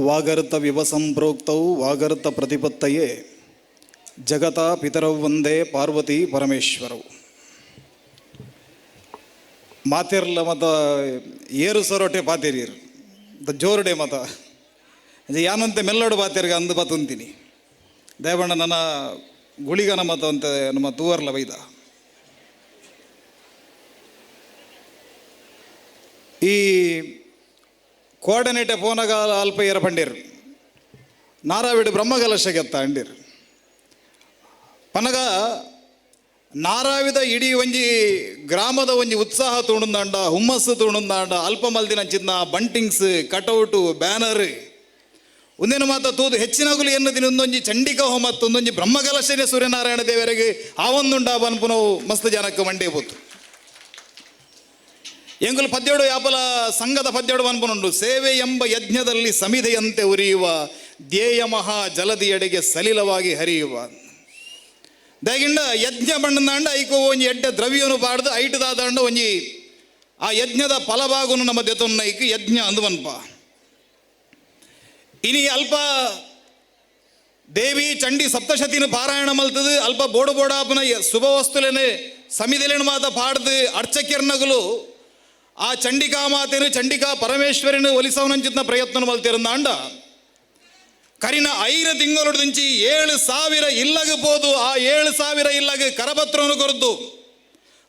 ವಾಗರ್ತ ವಿವ ಸಂಪ್ರೋಕ್ತವು ವಾಗರ್ತ ಪ್ರತಿಪತ್ತಯೇ. ಜಗತ ಪಿತರವು ಒಂದೇ ಪಾರ್ವತಿ ಪರಮೇಶ್ವರವು ಮಾತಿರ್ಲ ಮತ, ಏರು ಸೊರೊಟೆ ದ ಜೋರುಡೆ ಮತ. ಯಾನಂತೆ ಮೆಲ್ಲೋಡು ಪಾತಿರ್ಗ ಅಂದು ಬತ್ತಂತೀನಿ ದಯಬಣ್ಣ ನನ್ನ ಗುಳಿಗನ ಮತ ಅಂತ ನಮ್ಮ ತೂವರ್ಲ ವೈದ ಈ ಅಲ್ಪ ಏರ ಪಂಡಿರ್. ನಾರಾವಿಡು ಬ್ರಹ್ಮಕಲಶ ಗೆತ್ತ ಅಂಡಿರ್. ಪನಗ ನಾರಾವಿದ ಇಡೀ ಒಂಜಿ ಗ್ರಾಮದ ಒಂಜಿ ಉತ್ಸಾಹ ತೋಣುಂದಾಂಡ, ಹುಮ್ಮಸ್ಸು ತೋಣುಂದಾಂಡ, ಅಲ್ಪ ಮಲ್ದಿನ ಚಿನ್ನ, ಬಂಟಿಂಗ್ಸ್, ಕಟೌಟು, ಬ್ಯಾನರ್. ಒಂದಿನ ಮಾತ ತೂದು ಹೆಚ್ಚಿನಗುಲು ಎನ್ನದಿನ ಒಂದೊಂಜಿ ಚಂಡಿಕ ಹೋಮ ಒಂದೊಂಜಿ ಬ್ರಹ್ಮಕಲಶನೇ ಸೂರ್ಯನಾರಾಯಣ ದೇವರಿಗೆ ಆವೊಂದುಂಡ ಬನ್ಪುನವು ಮಸ್ತ್ ಜನಕ್ಕೆ ಮಂಡೇ ಎಂಗುಲು ಪದ್ಯಡು ಯಾಪಲ ಸಂಘದ ಪದ್ಯಡು ಅನ್ಪನುಂಡು ಸೇವೆ ಎಂಬ ಯಜ್ಞದಲ್ಲಿ ಸಮಿಧೆಯಂತೆ ಉರಿಯುವ ಧ್ಯೇಯ ಮಹಾ ಜಲದಿಯಡೆಗೆ ಸಲಿಲವಾಗಿ ಹರಿಯುವ. ದಯಗಿಂಡ ಯಜ್ಞ ಬಣ್ಣದಾಂಡ ಐಕೋ ಒಂಜಿ ಎಡ್ಡ ದ್ರವ್ಯನು ಪಾಡ್ದು ಐಟದಾದಂಡ ಒಂಜಿ ಆ ಯಜ್ಞದ ಫಲಭಾಗನು ನಮ್ಮ ದೆತೊನ್ನ ಐಕ್ ಯಜ್ಞ ಅಂದುವನ್ಪ ಇನಿ ಅಲ್ಪ ದೇವಿ ಚಂಡಿ ಸಪ್ತಶತಿನ ಪಾರಾಯಣ ಮಲ್ತದು, ಅಲ್ಪ ಬೋಡು ಬೋಡಾಪನ ಶುಭ ವಸ್ತುಲೇನೆ ಸಮಿದಲೇನು ಮಾತ ಪಾಡ್ದು ಅರ್ಚಕಿರ್ನಗಲು ಆ ಚಂಡಿಕಾ ಮಾತೇನು, ಚಂಡಿಕಾ ಪರಮೇಶ್ವರಿನ ಒಲಿಸವನಂಚಿತ್ನ ಪ್ರಯತ್ನ ಮಲ್ತಿರಂದಾಂಡ ಕರಿನ ಐದು ತಿಂಗಳು ದಿಂಚಿ ಏಳು ಸಾವಿರ ಇಲ್ಲಗೆ ಪೋದು, ಆ ಏಳು ಸಾವಿರ ಇಲ್ಲಗೆ ಕರಪತ್ರವನ್ನು ಕೊರದ್ದು.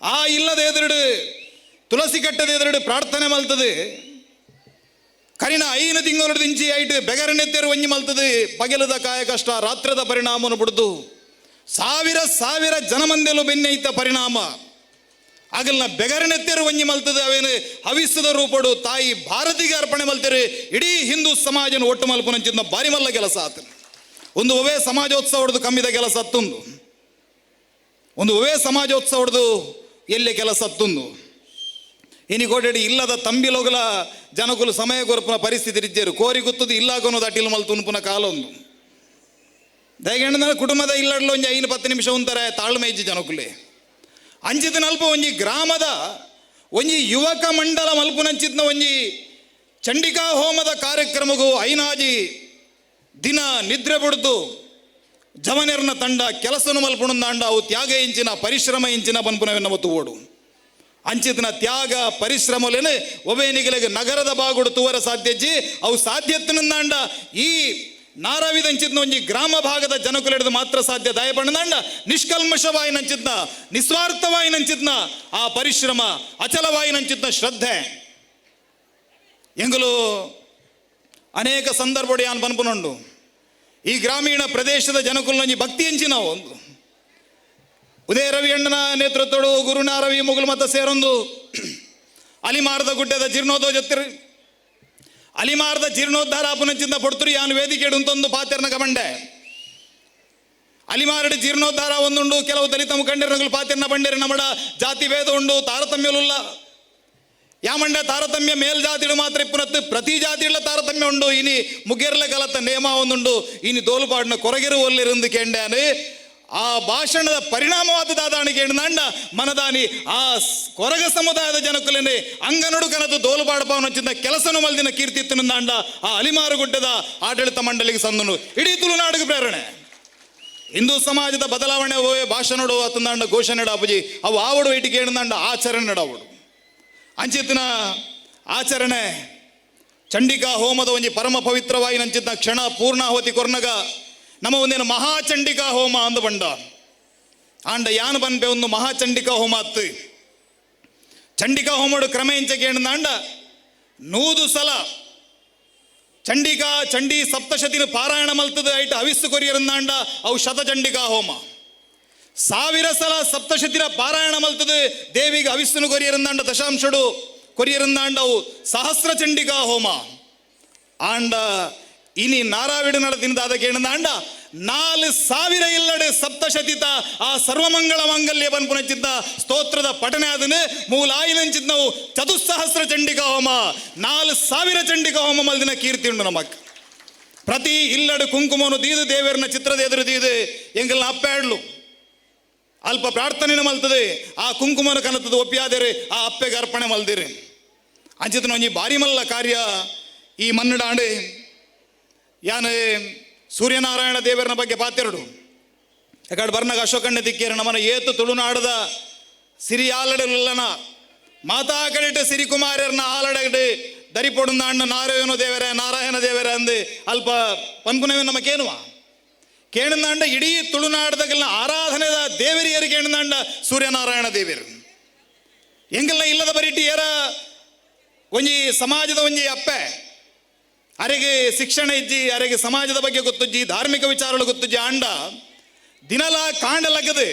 ಆ ಇಲ್ಲದ ಎದುರುಡು, ತುಳಸಿ ಕಟ್ಟದ ಎದುರುಡು ಪ್ರಾರ್ಥನೆ ಮಲ್ತದೆ. ಕರಿನ ಐನ ತಿಂಗಳು ದಿಂಚಿ ಐಟು ಬೆಗರನೆತ್ತೆರು ಒಂಜಿ ಮಲ್ತದೆ. ಪಗಲದ ಕಾಯ ಕಷ್ಟ ರಾತ್ರದ ಪರಿಣಾಮವನ್ನು ಬಿಡ್ದು. ಸಾವಿರ ಸಾವಿರ ಜನಮಂದೆಲು ಬೆನ್ನೈತ ಪರಿಣಾಮ. ಆಗಲ್ನ ಬೆಗರನೆತ್ತೆರು ಒಂಜಿ ಮಲ್ತದೆ, ಅವೇನು ಹವಿಸದ ರೂಪಡು ತಾಯಿ ಭಾರತಿಗೆ ಅರ್ಪಣೆ ಮಲ್ತೇರಿ, ಇಡೀ ಹಿಂದೂ ಸಮಾಜನ ಒಟ್ಟು ಮಲ್ಪುನಂಚಿದ್ನ ಬಾರಿ ಮಲ್ಲ ಕೆಲಸ ಆತ. ಒಂದು ಒವೇ ಸಮಾಜೋತ್ಸವಡ್ದು ಕಮ್ಮಿದ ಕೆಲಸ ಹತ್ತೊಂದು ಒಂದು ಒವೇ ಸಮಾಜೋತ್ಸವಡ್ದು ಎಲ್ಲಿ ಕೆಲಸ ಹತ್ತೊಂದು ಇನಿ ಕೋಟೆಡಿ ಇಲ್ಲದ ತಂಬಿಲೊಗಲ ಜನಕುಲು ಸಮಯ ಕೊರಪುನ ಪರಿಸ್ಥಿತಿ ಇದ್ದೇರು ಕೋರಿ ಗೊತ್ತದು ಇಲ್ಲಾಗೊನ್ನೋದು ಅಟಿಲ್ ಮಲ್ತುನ್ಪುನ ಕಾಲ ಕಾಲೊಂದು. ದಯಗಂಡ ಕುಟುಂಬದ ಇಲ್ಲಡ್ಲು ಒಂಜಿ ಐನು ಪತ್ತು ನಿಮಿಷ ಉಂತಾರೆ ತಾಳ್ಮೆ ಇಜ್ಜಿ ಜನಕುಲೆ. ಅಂಚಿದ ನಲ್ಪ ಒಂಜಿ ಗ್ರಾಮದ, ಒಂಜಿ ಯುವಕ ಮಂಡಲ ಮಲ್ಪುನಂಚಿತ್ನ ಒಂಜಿ ಚಂಡಿಕಾ ಹೋಮದ ಕಾರ್ಯಕ್ರಮಗೂ ಐನಾಜಿ ದಿನ ನಿದ್ರೆ ಬಿಡ್ದು ಜವನೆರ್ನ ತಂಡ ಕೆಲಸನು ಮಲ್ಪುಣಂದಾಂಡ ಅವು ತ್ಯಾಗ ಇಂಚಿನ, ಪರಿಶ್ರಮ ಇಂಚಿನ ಬನ್ಪುನವೆನ್ನ ಒತ್ತು ಓಡು. ಅಂಚಿತನ ತ್ಯಾಗ, ಪರಿಶ್ರಮಲೇನೆ ಒಬೇನಿಗಳಿಗೆ ನಗರದ ಬಾಗುಡು ತೂವರ ಸಾಧ್ಯಜ್ಜಿ, ಅವು ಸಾಧ್ಯತ್ತಿನಂದಾಂಡ ಈ ನಾರಾವಿದಂಚಿದ್ನ ಒಂಜಿ ಗ್ರಾಮ ಭಾಗದ ಜನಕುಲೆಡ್ದು ಮಾತ್ರ ಸಾಧ್ಯ. ದಯಪಣ್ಣದಂಡ ನಿಷ್ಕಲ್ಮಶವಾಯಿ ನಂಚಿದ್ನ, ನಿಸ್ವಾರ್ಥವಾಯಿ ನಂಚಿದ್ನ, ಆ ಪರಿಶ್ರಮ, ಅಚಲವಾಯಿ ನಂಚಿದ್ನ ಶ್ರದ್ಧೆ. ಎಂಗಲು ಅನೇಕ ಸಂದರ್ಭಡು ಯಾನ್ ಪನ್ಪುನುಂಡು ಈ ಗ್ರಾಮೀಣ ಪ್ರದೇಶದ ಜನಕುಲ್ನೊಂಜಿ ಭಕ್ತಿ ಎಂಚಿನ ಒಂದು. ಉದಯ ರವಿ ಅಣ್ಣನ ನೇತೃತ್ವಡು ಗುರುನಾರವಿ ಮುಗುಲ್ ಮತ ಸೇರೊಂದು. ಅಲಿಮಾರದ ಗುಡ್ಡದ ಜೀರ್ಣೋದೋ ಜೊತೆ ಅಲಿಮಾರದ ಜೀರ್ಣೋದ್ಧಾರ ಪುನಚಿಂದ ಪಡ್ತರು, ಯಾನು ವೇದಿಕೆ ಇಡುವಂತೊಂದು ಪಾತ್ರನ ಗಮಂಡೆ. ಅಲಿಮಾರಡಿ ಜೀರ್ಣೋದ್ಧಾರ ಒಂದುಂಡು, ಕೆಲವು ದಲಿತ ಮುಖಂಡರಗಳು ಪಾತ್ರನ ಬಂಡೇರಿ ನಮ್ಮ ಜಾತಿ ವೇದ ಉಂಡು, ತಾರತಮ್ಯಲುಲ್ಲ. ಯಾಮಂಡ ತಾರತಮ್ಯ ಮೇಲ್ಜಾತಿಡು ಮಾತ್ರ ಇಪ್ಪುನತ್ತು, ಪ್ರತಿ ಜಾತಿಯುಳ್ಳ ತಾರತಮ್ಯ ಉಂಡು. ಇನಿ ಮುಗೇರ್ಲ ಕಲತ್ತ ನೇಮ ಒಂದುಂಡು. ಇನಿ ತೋಲುಪಾಡಿನ ಕೊರಗಿರು ಒಲ್ಲಿருந்து ಆ ಭಾಷಣದ ಪರಿಣಾಮವಾದದಾದಾಣಿಗೆ ನಂಡ ಮನದಾನಿ, ಆ ಕೊರಗ ಸಮುದಾಯದ ಜನಕುಲೇನೆ ಅಂಗನಡು ಕನದು ದೋಲುಪಾಡಪವನಚ್ಚಿಂದ ಕೆಲಸನು ಮಲ್ದಿನ ಕೀರ್ತಿತ್ತು ನಂಡ ಆ ಅಲಿಮಾರು ಗುಡ್ಡದ ಆಡಳಿತ ಮಂಡಳಿಗೆ ಸಂದನು. ಇಡೀ ತುಳುನಾಡಿಗೆ ಪ್ರೇರಣೆ. ಹಿಂದೂ ಸಮಾಜದ ಬದಲಾವಣೆ ಹೋಯೆ ಭಾಷಣಡು ಅತ್ತಂದಾಂಡ ಘೋಷಣೆ ಅಪ್ಪಜಿ ಅವು ಆವಡು ಇಟಿಗೆ ಏನಂದಾಂಡ ಆಚರಣೆ ನಡಾವಡು. ಅಂಚಿತ್ತಿನ ಆಚರಣೆ, ಚಂಡಿಕಾ ಹೋಮದ ಒಂಜಿ ಪರಮ ಪವಿತ್ರವಾಗಿ ನಂಚಿತ್ತ ಕ್ಷಣ ಪೂರ್ಣಾಹುತಿ ಕೊರ್ನಗ ನಮ್ಮ ಒಂದೇನು ಮಹಾಚಂಡಿಕಾ ಹೋಮ ಅಂದು ಬಂಡ ಆಂಡ ಯಾನ್ ಬನ್ಪೆ ಒಂದು ಮಹಾಚಂಡಿಕಾ ಹೋಮ ಅತ್ತು ಚಂಡಿಕಾ ಹೋಮಡು ಕ್ರಮ ಎಂಚಕ್ಕೆ ಅಂಡ ನೂದು ಸಲ ಚಂಡಿಕಾ, ಚಂಡಿ, ಸಪ್ತಶತಿನ ಪಾರಾಯಣ ಮಲ್ತದ ಐಟ ಅವಿಸ್ಸು ಕೊರಿಯರಂದಾಂಡ ಅವು ಶತಚಂಡಿಕಾ ಹೋಮ. ಸಾವಿರ ಸಲ ಸಪ್ತಶತಿರ ಪಾರಾಯಣ ಮಲ್ತದ ದೇವಿಗೆ ಅವಿಸ್ಸನು ಕೊರಿಯರಂದಾಂಡ ದಶಾಂಶಡು ಕೊರಿಯರಂದಾಂಡ ಅವು ಸಹಸ್ರ ಚಂಡಿಕಾ ಹೋಮ. ಆಂಡ ಇನಿ ನಾರಾವಿಡು ನಡೆದಿನದ ಅದಕ್ಕೆ ದಾಂಡ ನಾಲ್ ಸಾವಿರ ಇಲ್ಲಡೆ ಸಪ್ತಶತಿತ ಆ ಸರ್ವಮಂಗಳ ಮಾಂಗಲ್ಯ ಬನ್ಪುನಚ್ಚಿದ್ದ ಸ್ತೋತ್ರದ ಪಠನೆ ಆದನೆ. ಮೂಲ ಆಯಿನಂಚಿದ್ ನಾವು ಚತುಸ್ಸಹಸ್ರ ಚಂಡಿಕಾ ಹೋಮ ನಾಲ್ ಸಾವಿರ ಚಂಡಿಕಾ ಹೋಮ ಮಲ್ದಿನ ಕೀರ್ತಿ ಉಂಡು ನಮಕ್. ಪ್ರತಿ ಇಲ್ಲಡೆ ಕುಂಕುಮನು ದೀದು ದೇವರನ್ನ ಚಿತ್ರದ ಎದುರು ದೀದು ಎಂಗಲ್ನ ಅಪ್ಪಾಡ್ಲು ಅಲ್ಪ ಪ್ರಾರ್ಥನೆ ಮಲ್ತದೆ. ಆ ಕುಂಕುಮನ ಕನತದ ಒಪ್ಪಿಯಾದರೆ ಆ ಅಪ್ಪೆಗೆ ಅರ್ಪಣೆ ಮಲ್ದಿರಿ. ಅಂಚಿತನ ಒಂಜಿ ಬಾರಿ ಮಲ್ಲ ಕಾರ್ಯ. ಈ ಮನ್ನಡಾಂಡೆ. ಯಾನ್ ಸೂರ್ಯನಾರಾಯಣ ದೇವರನ ಬಗ್ಗೆ ಪಾತೆರಡು ಯಾಕಡೆ ಬರ್ನಾಗ ಅಶೋಕಣ್ಣ ದಿಕ್ಕೇರ ನಮ್ಮನ ಏತು ತುಳುನಾಡದ ಸಿರಿ ಆಲಡಲ್ಲನ ಮಾತಾ ಕಡಿಟ ಸಿರಿಕುಮಾರ್ಯರ್ನ ಆಲಡಗಡೆ ದರಿಪೊಡುಂದ ಅಣ್ಣ ನಾರಾಯಣ ದೇವರ ನಾರಾಯಣ ದೇವರ ಅಂದು ಅಲ್ಪ ಪನ್ಪುನವೆ ನಮ್ಮ ಕೇನುವ ಕೇಣಂದಾಂಡ ಇಡೀ ತುಳುನಾಡದಗಲ್ನ ಆರಾಧನೆದ ದೇವರಿಯರು ಕೇಣಂದಾಂಡ ಸೂರ್ಯನಾರಾಯಣ ದೇವರು ಎಂಗೆಲ್ಲ ಇಲ್ಲದ ಬರಿಟಿ ಏರ ಒಂಜಿ ಸಮಾಜದ ಒಂಜಿ ಅಪ್ಪೆ. ಅರೆಗೆ ಶಿಕ್ಷಣ ಇಜ್ಜಿ, ಅರೆಗೆ ಸಮಾಜದ ಬಗ್ಗೆ ಗೊತ್ತುಜ್ಜಿ, ಧಾರ್ಮಿಕ ವಿಚಾರಗಳು ಗೊತ್ತುಜ್ಜಿ, ಆಂಡ ದಿನಲ ಕಾಂಡಲಗದೆ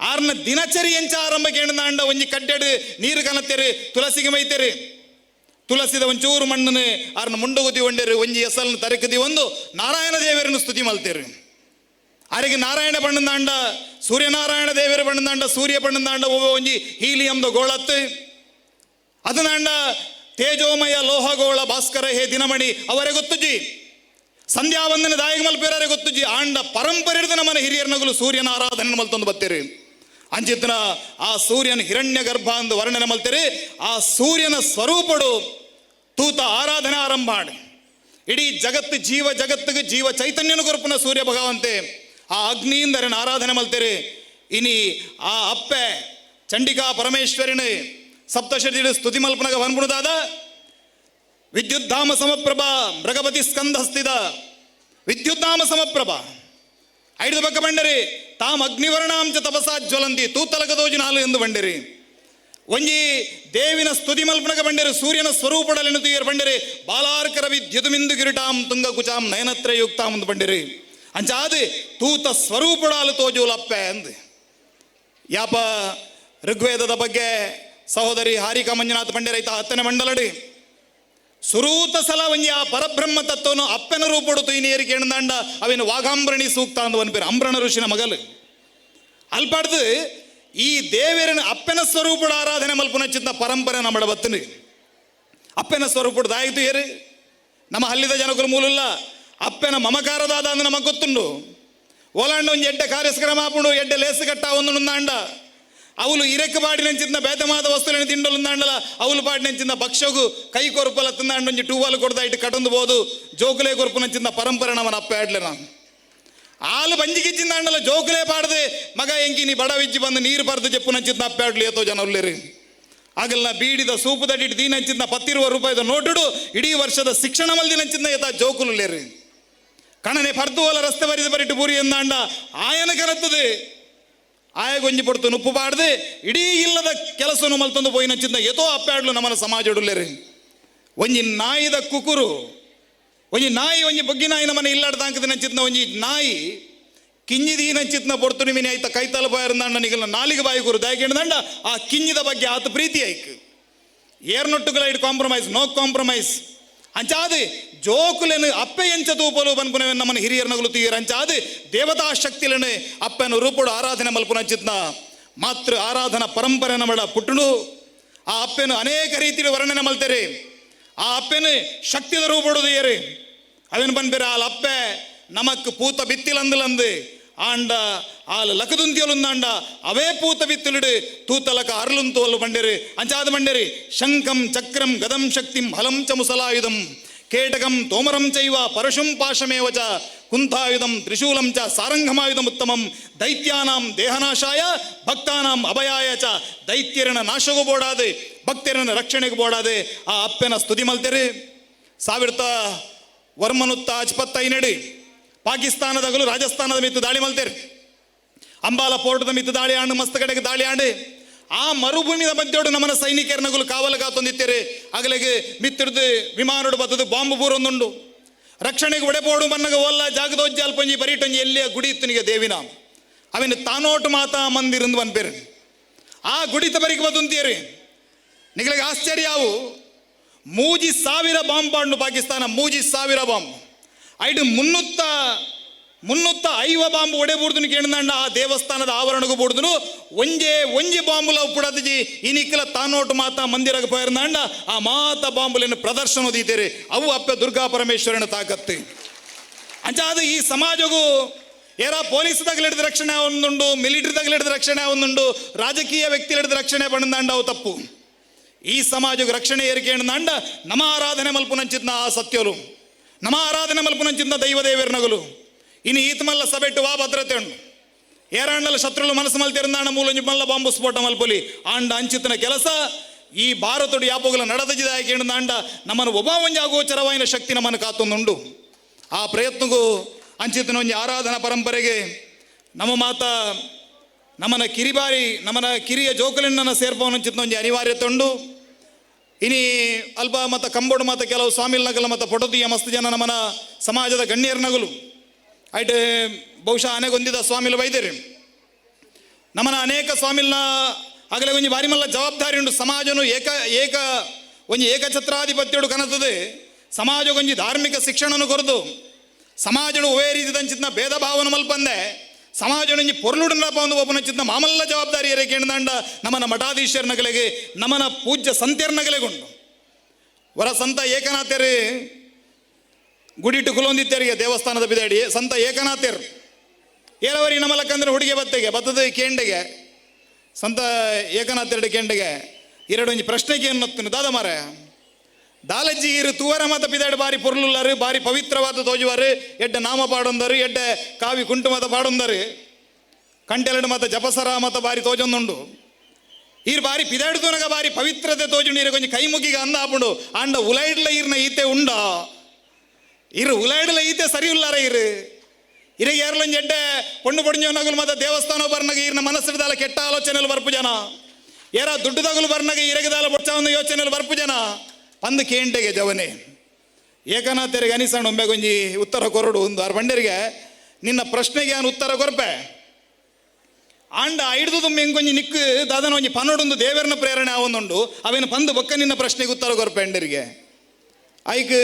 ಆರ್ನ ದಿನಚರಿ ಎಂಚ ಆರಂಭ ಅಂಡ ಒಂಜಿ ಕಡ್ಡೆಡು ನೀರು ಕನತ್ತೇರಿ ತುಳಸಿಗೆ ಮೈತೇರಿ. ತುಳಸಿದ ಒಂಚೂರು ಮಣ್ಣನ್ನು ಆರ್ನ ಮುಂಡುಗುತಿ ಒಂಡೇರಿ, ಒಂಜಿ ಎಸಲ್ನ ತರಕದಿ ಒಂದು ನಾರಾಯಣ ದೇವರನ್ನು ಸ್ತುತಿ ಮಲ್ತೇರಿ. ಅರೆಗೆ ನಾರಾಯಣ ಬಣ್ಣದಾಂಡ ಸೂರ್ಯನಾರಾಯಣ ದೇವರ ಬಣ್ಣದಾಂಡ ಸೂರ್ಯ ಬಣ್ಣದಾಂಡ ಒಬ್ಬ ಒಂಜಿ ಹೀಲಿಯಂದ ಗೋಳತ್ತು. ಅದನಾಂಡ ತೇಜೋಮಯ ಲೋಹಗೋಳ ಭಾಸ್ಕರ ಹೇ ದಿನಮಣಿ, ಅವರೇ ಗೊತ್ತುಜಿ? ಸಂಧ್ಯಾ ವಂದನೆ ದಾಯಿಗೆ ಮಲ್ಪೇರರೆ ಗೊತ್ತುಜಿ? ಆಂಡ ಪರಂಪರೆ ಹಿಡಿದು ನಮ್ಮನ ಹಿರಿಯರ ನಗಲು ಸೂರ್ಯನ ಆರಾಧನೆ ಮಲ್ತೊಂದು ಬತ್ತೇರಿ. ಅಂಚಿತನ ಆ ಸೂರ್ಯನ ಹಿರಣ್ಯ ಗರ್ಭ ಅಂದು ವರ್ಣನೆ ಮಲ್ತೇರಿ. ಆ ಸೂರ್ಯನ ಸ್ವರೂಪಡು ತೂತ ಆರಾಧನೆ ಆರಂಭ ಮಾಡಿ. ಇಡೀ ಜಗತ್ತು ಜೀವ ಜಗತ್ತಿಗೆ ಜೀವ ಚೈತನ್ಯನ ಕೊರಪನ ಸೂರ್ಯ ಭಗವಂತೆ ಆ ಅಗ್ನಿಯಿಂದ ಆರಾಧನೆ ಮಲ್ತೇರಿ. ಇನಿ ಆ ಅಪ್ಪೆ, ಚಂಡಿಕಾ ಪರಮೇಶ್ವರಿನ ಸಪ್ತಶತಿಡು ಸ್ತುತಿ ಮಲ್ಪನಗ ಬಂದ್ಬಿಡುದಾದ ವಿದ್ಯುದ್ಧಾಮ ಸಮಪ್ರಭಾ ಮೃಗಪತಿ ಸ್ಕಂದ ಹಸ್ತಿದ ವಿದ್ಯುದ್ಧಾಮ ಸಮಪ್ರಭ. ಐದು ಬಗ್ಗೆ ಬಂಡರಿ. ತಾಮ್ ಅಗ್ನಿವರ್ಣಾಂಚ ತಪಸಾ ಜ್ವಲಂತಿ. ತೂತಲಗದೋಜಿ ನಾಲು ಎಂದು ಬಂಡಿರಿ. ಒಂಜಿ ದೇವಿನ ಸ್ತುತಿ ಮಲ್ಪನಗ ಬಂಡರಿ. ಸೂರ್ಯನ ಸ್ವರೂಪಡಲೆನು ತೀರ್ ಬಂಡರಿ. ಬಾಲಾರ್ಕರ ವಿದ್ಯುತಮಿಂದು ಕಿರೀಟಾಂ ತುಂಗ ಕುಚಾಂ ನಯನತ್ರ ಯುಕ್ತಾಂ ಎಂದು ಬಂಡಿರಿ. ಅಂಚಾದು ತೂತ ಸ್ವರೂಪಡಾಲು ತೋಜುಲಪ್ಪೆ ಅಂದು. ಯಾಪ ಋಗ್ವೇದದ ಬಗ್ಗೆ ಸಹೋದರಿ ಹಾರಿಕಾ ಮಂಜುನಾಥ ಪಂಡೆ ರೈತ ಹತ್ತನೇ ಮಂಡಲಡಿ. ಸುರೂತ ಸಲ ಒಂಜಿ ಆ ಪರಬ್ರಹ್ಮ ತತ್ವನು ಅಪ್ಪನ ರೂಪಡು ನೀರಿಗೆ ಕೇಣದಾಂಡ ಅವಿನ ವಾಘಾಂಬ್ರಣಿ ಸೂಕ್ತ ಅಂದ ಒಂದು ಅಂಬ್ರಣ ಋಷಿನ ಮಗಲು. ಅಲ್ಪಾಡ್ದು, ಈ ದೇವರಿನ ಅಪ್ಪನ ಸ್ವರೂಪದ ಆರಾಧನೆ ಮಲ್ಪುನ ಚಿತ್ತ ಪರಂಪರೆ ನಮ್ಮ ಬತ್ತನಿ. ಅಪ್ಪನ ಸ್ವರೂಪದ ಆಯ್ತು ಏರಿ ನಮ್ಮ ಹಲ್ಲಿದ ಜನಕರು ಮೂಲಲ್ಲ. ಅಪ್ಪನ ಮಮಕಾರದಾದ ಅಂದ್ರೆ ನಮಗೆ ಗೊತ್ತುಂಡು. ಓಲಾಂಡ ಒಂದು ಎಡ್ಡೆ ಕಾರ್ಯಕ್ರಮ ಆಪುಂಡು ಎಡ್ಡೆ ಲೇಸು ಕಟ್ಟ ಒಂದು ನುಂದಾಂಡ. ಅವಳು ಇರಕ್ಕೆ ಪಾಡಿ ನೆಂಚಿಂದ ಬೇತಮಾದ ವಸ್ತುಗಳನ್ನು ತಿಂಡಲು ನುಂದಾಂಡಲ ಅವಳು ಪಾಡಿ ನೆಂಚಿಂದ ಭಕ್ಷಗು ಕೈ ಕೊರಪಲ ತಿಂದಾಂಡ ಒಂಜಿ ಟೂವಾಲ್ ಕೊಡ್ದ ಇಟ್ಟು ಕಟೊಂದು ಬೋದು, ಜೋಕುಲೆ ಕೊರಪು ನೆಂಚಿಂದ ಪರಂಪರೆ ನಮ್ಮನ ಅಪ್ಪ ಆಡ್ಲೆ ನಾನು. ಆಲು ಬಂಜಿಗಿಚ್ಚಿಂದಾಂಡಲ ಜೋಕುಲೆ ಪಾಡ್ದೆ, ಮಗ ಎಂಕಿ ನೀ ಬಡ ವಿಜ್ಜಿ ಬಂದು ನೀರು ಬರ್ದು ಜಪ್ಪು ನಂಚಿದ್ದ ಅಪ್ಪ ಆಡ್ಲಿ, ಎತ್ತೋ ಜನ ಉಲ್ಲೇರಿ. ಆಗಲ್ಲ ಬೀಡಿದ ಸೂಪು ದಡ್ಡಿಟ್ಟು ದೀನ ಹಂಚಿದ್ನ ಪತ್ತಿರುವ ರೂಪಾಯಿದ ನೋಟುಡು, ಇಡೀ ವರ್ಷದ ಶಿಕ್ಷಣ ಮಲ್ದಿ ನಂಚಿದ್ನ ಎತ್ತ ಜೋಕುಲೇರಿ ಕಣನೆ ಪರ್ದುವಲ ರಸ್ತೆ ಬರಿದು ಬರಿಟ್ಟು ಬೂರಿ ಎಂದಾಂಡ, ಆಯನ ಕರತ್ತದೆ. ನುಪ್ಪು ಬಾಡ್ದೆ ಇಡೀ ಇಲ್ಲದ ಕೆಲಸವನ್ನು ಮಲ್ತೊಂದು ಪೋಯಿ ಚಿಂತ ಎತೋ ಅಪ್ಪಾಡ್ಲು ನಮ್ಮನ ಸಮಾಜ ಉಡುಲೇರಿ ಒಂಜಿ ನಾಯಿದ ಕುಕುರು, ಒಂಜಿ ನಾಯಿ, ಒಂಜಿ ಬಗ್ಗಿ ನಾಯಿ ನಮ್ಮನೆ ಇಲ್ಲಾಡ್ದಾಂಕದ ನಂಚಿತ್ನ ಒಂಜಿ ನಾಯಿ ಕಿಂಜಿದಿ ನಂಚಿತ್ನ ಪೊರ್ತು ನಿಮಿನಿ ಆಯ್ತ, ಕೈತಲ ಬಾಯರ್ದಂಡ ನಿಗಲ ನಾಲಿಗೆ ಬಾಯಿ ಕುರು ದಂಡ, ಆ ಕಿಂಜಿದ ಬಗ್ಗೆ ಆತ ಪ್ರೀತಿ ಆಯ್ಕು. ಏರ್ನೊಟ್ಟುಗಳ ಇಡ್ ಕಾಂಪ್ರಮೈಸ್ ನೋ ಕಾಂಪ್ರಮೈಸ್ ಅಂಚಾದು ಜೋಕುಲೆನು ಅಪ್ಪೆ ಎಂಚ ತೂಪಲು ಬನ್ಪುನವೆ ನಮ್ಮನ ಹಿರಿಯರ ನಗಲು ತೀರ ಅಂಚಾದು ದೇವತಾ ಶಕ್ತಿಲೆನು ಅಪ್ಪನ ರೂಪಡು ಆರಾಧನೆ ಮಲ್ಪುನ ಚಿತ್ನ. ಮಾತೃ ಆರಾಧನಾ ಪರಂಪರೆ ನಮ್ಮಡ ಪುಟ್ಟುಡು ಆ ಅಪ್ಪೆನು ಅನೇಕ ರೀತಿಯಲ್ಲಿ ವರ್ಣನೆ ಮಲ್ತೇರಿ. ಆ ಅಪ್ಪೆನು ಶಕ್ತಿದ ರೂಪಡುದು ಏರಿ ಅವೇನು ಬನ್ಬೇರೆ ಆ ಅಪ್ಪೆ ನಮಕ್ ಪೂತ ಬಿತ್ತಿಲಂದಲಂದು ಆಂಡ, ಆಲ್ ಲಕದುಂತಿಯಲುಂದಾಂಡ ಅವೇ ಪೂತ ಬಿತ್ತುಲಿಡು, ತೂತಲಕ ಅರ್ಲುಂತೋಲು ಬಂಡೇರಿ. ಅಂಚಾದ ಬಂಡೇರಿ ಶಂಕಂ ಚಕ್ರಂ ಗದಂ ಶಕ್ತಿಂ ಹಲಂ ಚ ಮುಸಲಾಯುಧಂ. ಕೇಟಕಂ ತೋಮರಂ ಚೈವ ಪರಶುಂ ಪಾಶಮೇವ ಚ ಕುಂತಾಯುಧಂ ತ್ರಿಶೂಲಂ ಚ ಸಾರಂಗಮಾಯುಧ ಉತ್ತಮಂ ದೈತ್ಯಾನಾಂ ದೇಹನಾಶಾಯ ಭಕ್ತಾನಾಂ ಅಭಯಾಯ ಚ ದೈತ್ಯರನ ನಾಶಗೂ ಬೋಡಾದೆ ಭಕ್ತರನ ರಕ್ಷಣೆಗೂ ಬೋಡಾದೆ ಆ ಅಪ್ಪೆನ ಸ್ತುತಿ ಮಲ್ತೆರಿ. ಸಾವಿರದ ವರ್ಮನುತ್ತ ಅಜ್ಪತ್ತೈನಡಿ ಪಾಕಿಸ್ತಾನದಾಗಲೂ ರಾಜಸ್ಥಾನದ ಮಿತ್ತು ದಾಳಿ ಮಲ್ತೇರಿ. ಅಂಬಾಲ ಪೋರ್ಟದ ಮಿತ್ತು ದಾಳಿ ಆಂಡು ಮಸ್ತ ಕಡೆಗೆ ದಾಳಿ ಆಂಡು ಆ ಮರುಭೂಮಿಯ ಮಧ್ಯೋಡು ನಮ್ಮನ ಸೈನಿಕರ ನಗಲು ಕಾವಲಗ ತಂದಿತ್ತೇರೆ ಆಗಲಿಗೆ ಮಿತ್ತಿಡ್ದು ವಿಮಾನಡು ಬತ್ತದು ಬಾಂಬು ಬೂರೊಂದುಂಡು ರಕ್ಷಣೆಗೆ ಒಡೆಬೋಡು ಮನ್ನಗ ಒಲ್ಲ ಜಾಗದೋಜ್ಜಿ ಪಂಜಿ ಬರೀಟಂಜಿ ಎಲ್ಲಿಯ ಗುಡಿ ಇತ್ತನಿಗೆ ದೇವಿನ ಅವಿನ ತಾನೋಟು ಮಾತಾ ಮಂದಿರಂದು ಬಂದ್ಬೇರೆ ಆ ಗುಡಿತ ಬರಿಗೆ ಬದುಂತೀರಿ ನಿಗಳಿಗೆ ಆಶ್ಚರ್ಯ ಅವು. ಮೂಜಿ ಸಾವಿರ ಬಾಂಬ್ ಪಾಂಡು ಪಾಕಿಸ್ತಾನ, ಮೂಜಿ ಸಾವಿರ ಬಾಂಬ್. ಐಡು ಮುನ್ನೂತ್ತ ಮುನ್ನೂತ್ತ ಐವ ಬಾಂಬು ಒಡೆಬೂಡ್ದು ಕೇಳಿದಂಡ ಆ ದೇವಸ್ಥಾನದ ಆವರಣಗೂ ಬೂಡ್ದು ಒಂಜೆ, ಒಂಜಿ ಬಾಂಬುಲ ಉಪ್ಪುಡದಜಿ ಇನಿಕ್ಕಲ ತಾನೋಟು ಮಾತ ಮಂದಿರಗ ಪೋಯರ್ನಾಂಡ ಆ ಮಾತ ಬಾಂಬುಲಿನ ಪ್ರದರ್ಶನ ದೀತೇರಿ ಅವು ಅಪ್ಪ ದುರ್ಗಾ ಪರಮೇಶ್ವರನ ತಾಕತ್ತು. ಅಂಚಾದ ಈ ಸಮಾಜಗೂ ಏರ ಪೊಲೀಸ್ ಹಿಡಿದ ರಕ್ಷಣೆ ಒಂದುಂಡು ಮಿಲಿಟರಿ ಹಿಡಿದ ರಕ್ಷಣೆ ಒಂದುಂಡು, ರಾಜಕೀಯ ವ್ಯಕ್ತಿ ಹಿಡಿದ ರಕ್ಷಣೆ ಬಂದಂಡ ಅವು ತಪ್ಪು. ಈ ಸಮಾಜಕ್ಕೆ ರಕ್ಷಣೆ ಏರಿಕೆ ನಮ್ಮ ಆರಾಧನೆ ಮಲ್ಪುನಂಚಿತ್ನ ಆ ಸತ್ಯಲು. ನಮ ಆರಾಧನೆ ಮಲ್ಪುನಂಚಿಂದ ದೈವ ದೇವರ ಇನ್ನು ఇని ఈతమల్ల ಸಬೆಟ್ಟು ವಾ ಭದ್ರತೆ ఏరాండల శత్రులు మనసు మళ్ళీ తిరునాణ మూలంజి ಮಲ್ಲ బాంబు ಸ್ಫೋಟ ಮಲ್ಪೊಲಿ. ಆಂಡ ಅಂಚಿತನ ಕೆಲಸ. ಈ ಭಾರತಡು ಯಾಪೋಗಲ ನಡದಜಿದಾಯಕೇಂಡ ನಾಂಡ ನಮ್ಮನ್ನು ಒಬ್ಬಾವಂಜಿ ಅಗೋಚರವಾಯಿನ ಶಕ್ತಿ ನಮ್ಮನ್ನು ಕಾತೊಂದುಂಡು. ಆ ಪ್ರಯತ್ನಗೂ ಅಂಚಿತನ ಒಂಜಿ ಆರಾಧನಾ ಪರಂಪರೆಗೆ ನಮ್ಮ ಮಾತ ನಮ್ಮನ ಕಿರಿಬಾರಿ, ನಮ್ಮನ ಕಿರಿಯ ಜೋಕಲಿಣ್ಣನ ಸೇರ್ಪವನ್ನಂಚಿತನ ಒಂಜಿ ಅನಿವಾರ್ಯತೆ ಉಂಡು. ಇನಿ ಅಲ್ಪ ಮತ್ತು ಕಂಬೋಡು ಮತ್ತು ಕೆಲವು ಸ್ವಾಮಿಲ್ ನಗಲ ಮತ್ತು ಪೊಟೋತಿಯ ಮಸ್ತ್ ಜನ ನಮ್ಮನ ಸಮಾಜದ ಗಣ್ಯರ್ ನಗಲು. ಐಟ್ ಬಹುಶಃ ಅನೆಗೊಂದಿದ ಸ್ವಾಮಿಲ ವೈದ್ಯರು ನಮ್ಮನ ಅನೇಕ ಸ್ವಾಮಿಲ್ನ ಆಗಲೇ ಒಂಜಿ ಬಾರಿ ಮಲ್ಲ ಜವಾಬ್ದಾರಿ ಉಂಡು ಸಮಾಜನು ಏಕ ಏಕ, ಒಂಜಿ ಏಕಛತ್ರಾಧಿಪತ್ಯಡು ಕನತದೆ ಸಮಾಜ ಒಂಜಿ ಧಾರ್ಮಿಕ ಶಿಕ್ಷಣನು ಕೊರದು. ಸಮಾಜನು ಒವೇ ರೀತಿದಂಚಿತ್ನ ಭೇದ ಭಾವನ ಮಲ್ಪಂದೆ. ಸಮಾಜನೊಂಜಿ ಪೊರ್ಲುಡನ ಒಂದು ಒಬ್ಬನಚಿತ್ನ ಮಾಮಲ್ಲ ಜವಾಬ್ದಾರಿ ಏರಿಕೆ ಕೇಂದ್ರ ನಮ್ಮನ ಮಠಾಧೀಶರ ನಗಲೆಗೆ ನಮ್ಮನ ಪೂಜ್ಯ ಸಂತ್ಯರ ನಗಲೆಗುಂಡು ವರ ಸಂತ ಗುಡಿಟ್ಟು ಕುಲೊಂದಿತ್ತರಿಗೆ ದೇವಸ್ಥಾನದ ಬಿದಾಡಿ. ಸಂತ ಏಕನಾಥ್ಯರು. ಏಳವರಿ ನಮಲಕ್ಕಂದ್ರೆ ಹುಡುಗಿ ಬತ್ತೆಗೆ, ಬತ್ತದ ಕೆಂಡೆಗೆ, ಸಂತ ಏಕನಾಥ್ಯರಡು ಕೇಂಡೆಗೆ ಒಂಜಿ ಪ್ರಶ್ನೆಗೆ ಏನು ದಾದ ಮಾರ ದಾಲಜ್ಜಿ ಇರು ತೂವರ ಮತ ಬಿದಾಡಿ ಬಾರಿ ಪೊರ್ಲುಲ್ಲರು, ಬಾರಿ ಪವಿತ್ರವಾದ ತೋಜುವಾರು ಎಡ್ಡ ನಾಮ ಪಾಡೊಂದರು, ಎಡ್ಡ ಕಾವಿ ಕುಂಟು ಮತ ಪಾಡೊಂದರು. ಕಂಟೆಲಡು ಮತ ಜಪಸರ ಮತ ಬಾರಿ ತೋಜೊಂದುಂಡು. ಈರ್ ಬಾರಿ ಪಿದಾಡು ತೂನಗ ಬಾರಿ ಪವಿತ್ರತೆ ತೋಜುಂಡು ಇರ ಕೊಂಚ ಕೈ ಮುಗಿಗ ಅಂದ ಆಪುಂಡು ಅಂಡ ಉಲೈಡ್ಲ ಈರ್ನ ಈತೆ ಉಂಡ. ಇರು ಉಲಾಡಲ ಈತೆ ಸರಿ ಉಲ್ಲಾರ ಇರು. ಇರ, ಏರ್ಲಂಜ್ ಎಡ್ಡೆ ಪೊಂಡು ಪೊಡಿಂಜ ನಗಲು ಮತ್ತೆ ದೇವಸ್ಥಾನ ಬರ್ನಗ ಇರ್ನ ಮನಸ್ಸಿರದಾಲ ಕೆಟ್ಟ ಆಲೋಚನೆಲು ಬರ್ಪು ಜನ. ಏರ ದುಡ್ಡು ತಗಲು ಬರ್ನಗ ಇರಗದಾಲ ಬೊಚ್ಚ ಒಂದು ಯೋಚನೆಲು ಬರ್ಪು ಜನ. ಅಂದ ಕೇಂಟೆಗೆ ಜವನೆ. ಏಕನಾಥರಿಗೆ ಅನಿಸಣ ಒಮ್ಮೆ ಗುಂಜಿ ಉತ್ತರ ಕೊರಡು ಒಂದು ಅರ್ಬಂಡರಿಗೆ ನಿನ್ನ ಪ್ರಶ್ನೆಗೆ ನಾನು ಉತ್ತರ ಕೊರಪೆ? ಆಂಡ ಐಡ್ದು ತುಂಬ ಹೆಂಗೊಂಜಿ ನಿಕ್ ದಾದನ ಒಂಜಿ ಪನ್ನೊಡೊಂದು ದೇವರನ ಪ್ರೇರಣೆ ಆವೊಂದುಂಡು, ಅವೇನು ಬಂದು ಬೊಕ್ಕ ನಿನ್ನ ಪ್ರಶ್ನೆಗೆ ಉತ್ತರ ಕೊರಪೆ ಅಂಡರಿಗೆ ಐಕ್,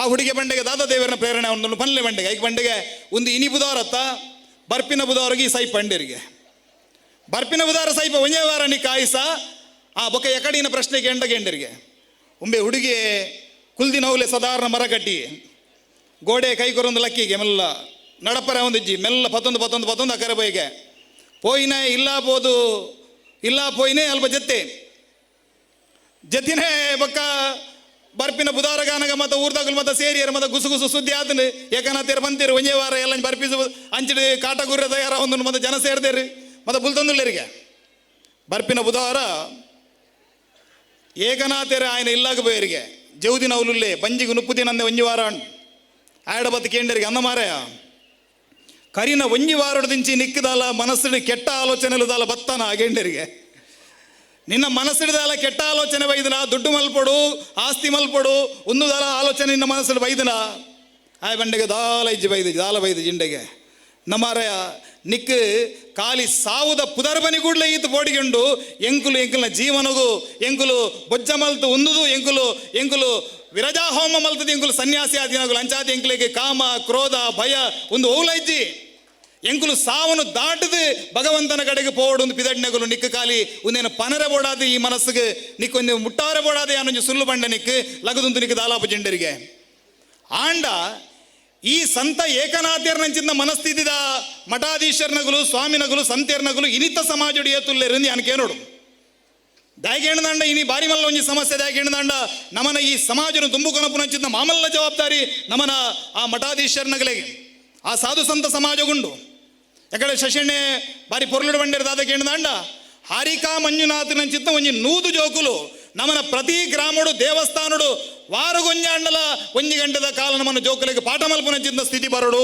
ಆ ಹುಡುಗಿ ಬಂಡೆಗೆ ದಾದ ದೇವರನ ಪ್ರೇರಣೆ ಒಂದು ಪನ್ಲೆ ಬಂಡೆಗೆ. ಐಕ್ ಬಂಡೆಗೆ ಒಂದು ಇನಿ ಬುಧವಾರತ್ತ ಬರ್ಪಿನ ಬುಧವಾರಿಗೆ ಈ ಸೈಪ್ ಅಂಡರಿಗೆ. ಬರ್ಪಿನ ಬುಧವಾರ ಸೈಪ ಒಂದೇ ವಾರ ನಿ ಕಾಯಿಸ, ಆ ಬೊಕ ಎಕಡಿನ ಪ್ರಶ್ನೆ ಗೆಂಡ ಗೆಂಡರಿಗೆ. ಉಂಬೆ ಹುಡುಗಿ ಕುಲ್ದಿನ ಹೌಲೆ ಸಾಧಾರಣ ಮರ ಕಟ್ಟಿ ಗೋಡೆ ಕೈ ಕೊರೊಂದು ಲಕ್ಕಿಗೆ ಮೆಲ್ಲ, ನಡಪರ ಒಂದಿಜ್ಜಿ ಮೆಲ್ಲ ಪತ್ತೊಂದು ಪತ್ತೊಂದು ಪತ್ತೊಂದು ಅಕರೆ ಬೈಗೆ. ಪೋಯಿನೇ ಇಲ್ಲ ಬೋದು ಇಲ್ಲ ಪೋಯಿನೇ ಅಲ್ಪ ಜತ್ತೆ. ಜತಿನೇ ಬೊಕ್ಕ ಬರ್ಪಿನ ಬುಧಾರಗಾನಗ ಮತ್ತು ಊರ್ದಾಗುಲ್ ಮತ್ತು ಸೇರಿಯರು ಮತ್ತು ಗುಸು ಗುಸು ಸುದ್ದಿ ಆತನು ಏಕನಾಥೇರು ಬಂತೀರು ಒಂಜೆ ವಾರ ಎಲ್ಲ ಬರ್ಪಿಸು ಅಂಚಿಡಿ ಕಾಟಗುರ ತಯಾರ ಹೊಂದನು ಮತ್ತು ಜನ ಸೇರ್ದೇರಿ. ಮತ್ತು ಬುಲ್ತಂದುಳ್ಳರಿಗೆ ಬರ್ಪಿನ ಬುಧವಾರ ಏಕನಾಥೇರು ಆಯ್ನ ಇಲ್ಲಾಗ ಬೇರಿಗೆ ಜೌದಿನ ಅವಲುಲ್ಲೇ ಬಂಜಿಗೆ ನುಪ್ಪು ಅಂದೆ ಒಂಜಿ ವಾರ ಆಯಡ ಬತ್ತು ಕೇಂಡರಿಗೆ ಅನ್ನ ಮಾರಯ. ಕರಿನ ಒಂಜಿ ವಾರ ದಿಂಚಿ ನಿಕ್ಕಿದಾಲ ಮನಸ್ಸಿನ ಕೆಟ್ಟ ಆಲೋಚನೆಲುದಲ್ಲ ಬತ್ತಾನ ಆ ಗೇಂಡರಿಗೆ. ನಿನ್ನ ಮನಸ್ಸಿಡ್ದಲ್ಲ ಕೆಟ್ಟ ಆಲೋಚನೆ ಬೈದಿನ, ದುಡ್ಡು ಮಲ್ಪಡು, ಆಸ್ತಿ ಮಲ್ಪಡು ಒಂದು ದಾಲ ಆಲೋಚನೆ ನಿನ್ನ ಮನಸ್ಸಲ್ಲಿ ಬೈದಿನ. ಆಯ್ ಬಂಡೆಗೆ ದಾಲ ಇಜ್ಜಿ ಬೈದು, ದಾಲ ಬೈದು ಜಿಂಡೆಗೆ. ನಮ್ಮರಯ ನಿಕ್ ಕಾಲಿ ಸಾವುದ ಪುದರ್ಬನಿ ಕೂಡಲೇ ಈತ ಬೋಡಿಗೊಂಡು, ಎಂಕುಲು ಎಂಕುಲ್ನ ಜೀವನಗೂ ಎಂಕುಲು ಬೊಜ್ಜ ಮಲ್ತು ಉಂದುದು, ಎಂಕುಲು ಎಂಕುಲು ವಿರಜಾ ಹೋಮ ಮಲ್ತದ, ಎಂಕುಲು ಸನ್ಯಾಸಿ ಆದಿನಗಳು ಅಂಚಾದ ಎಂಕುಲಿಗೆ ಕಾಮ, ಕ್ರೋಧ, ಭಯ, ಒಂದು ಓಲೈಜ್ಜಿ ಎಂಕುಲು ಸಾವನು ದಾಟದು ಭಗವಂತನ ಕಡೆಗೆ ಪೋಡು ಒಂದು ಪಿದಡ್ನೆಗುಲು ನಿಕ್ಕು ಕಾಲಿ ಒಂದೇನು ಪನರ ಬೋಡಾದು ಈ ಮನಸ್ಸಿಗೆ ನಿಕ್ಕೊಂದು ಮುಟ್ಟಾರ ಬೋಡಾದೆ ಅನ್ನೋ ಸುಳ್ಳು ಬಂಡ ನಿಕ್ಕು, ಲಗದೊಂದು ನಿಕ್ಕು ದಾಲಾಪ ಜೆಂಡರಿಗೆ. ಆಂಡ, ಈ ಸಂತ ಏಕನಾಥ್ಯರ್ನಂಚಿಂದ ಮನಸ್ಥಿತಿದ ಮಠಾಧೀಶರ್ನಗುಲು, ಸ್ವಾಮಿನಗುಲು, ಸಂತ್ಯರ್ನಗುಲು ಇನಿತ ಸಮಾಜಡಿ ಏತುಲ್ಲೆರಿಂದ ಅನ್ಕೆ ನೋಡು. ದಾಯಗೇಣದಂಡ ಇನಿ ಬಾರಿ ಮಲ್ಲ ಒಂಜಿ ಸಮಸ್ಯೆ ದಾಯಗೇಣದಂಡ ನಮನ ಈ ಸಮಾಜನ ತುಂಬುಕೊನ ಪುನಂಚಿನ ಮಾಮಲ್ಲ ಜವಾಬ್ದಾರಿ ನಮನ ಆ ಮಠಾಧೀಶರ್ನಗಲೆಗೆ. ಆ ಸಾಧು ಸಂತ ಸಮಾಜಗುಂಡು. ಯಾಕಡೆ ಶಶಣ್ಣೆ ಬಾರಿ ಪೊರ್ಲುಡು ಬಂಡಿರ ದಾದ ಹರಿಕಾ ಹಾರಿಕಾ ಮಂಜುನಾಥನಂಚಿತ್ತ ಒಂಜಿ ನೂದು ಜೋಕುಲು. ನಮನ ಪ್ರತಿ ಗ್ರಾಮಡು, ದೇವಸ್ಥಾನಡು ವಾರಗೊಂಜಾಂಡಲ ಒಂಜಿ ಗಂಟೆದ ಕಾಲ ನಮ್ಮನ್ನು ಜೋಕುಲಿಗೆ ಪಾಠ ಮಲ್ಪುನಂಚಿದ್ದ ಸ್ಥಿತಿ ಬರಡು.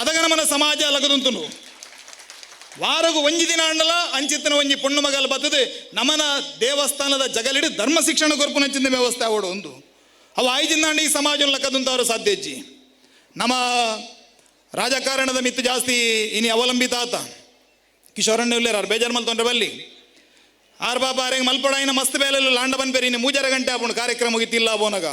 ಅದಗ ನಮನ ಸಮಾಜ ಲಗದುಂತುನು ವಾರಗು ಒಂಜಿ ದಿನ ಅಂಡಲ, ಅಂಚಿತ್ತನ ಒಂಜಿ ಪುಣ್ಣ ಮಗಲ್ ಬತ್ತದೆ, ನಮನ ದೇವಸ್ಥಾನದ ಜಗಲಿಡಿ ಧರ್ಮ ಶಿಕ್ಷಣ ಕೊರ್ಪುನಂಚಿನ ವ್ಯವಸ್ಥೆ ಆವಡು ಒಂದು ಅವು ಐಜಿಂದಾಂಡ ಈ ಸಮಾಜ ಲಕ್ಕದಂತವರು ಸಾಧ್ಯಜ್ಜಿ. ನಮ್ಮ ರಾಜಕಾರಣದ ಮಿತ್ತು ಜಾಸ್ತಿ ಇನಿ ಅವಲಂಬಿತ ಆತ. ಕಿಶೋರಣ್ಣ ಉಲ್ಲೇರಾರು ಬೇಜಾರು ಮಲ್ತೊಂಡ್ರೆ ಬಲ್ಲಿ. ಆರ್ ಬಾಬಾ ಅರೆಂಗ್ ಮಲ್ಪಡಾಯಿನ ಮಸ್ತ್ ಬೇಲೆಲ್ಲ ಲಾಂಡ ಬಂದ್ಬೇರಿ, ಇನ್ನು ಮೂಜರ ಗಂಟೆ ಆಪುಂಡು ಕಾರ್ಯಕ್ರಮ ಮುಗಿತಿಲ್ಲ ಬೋನಗ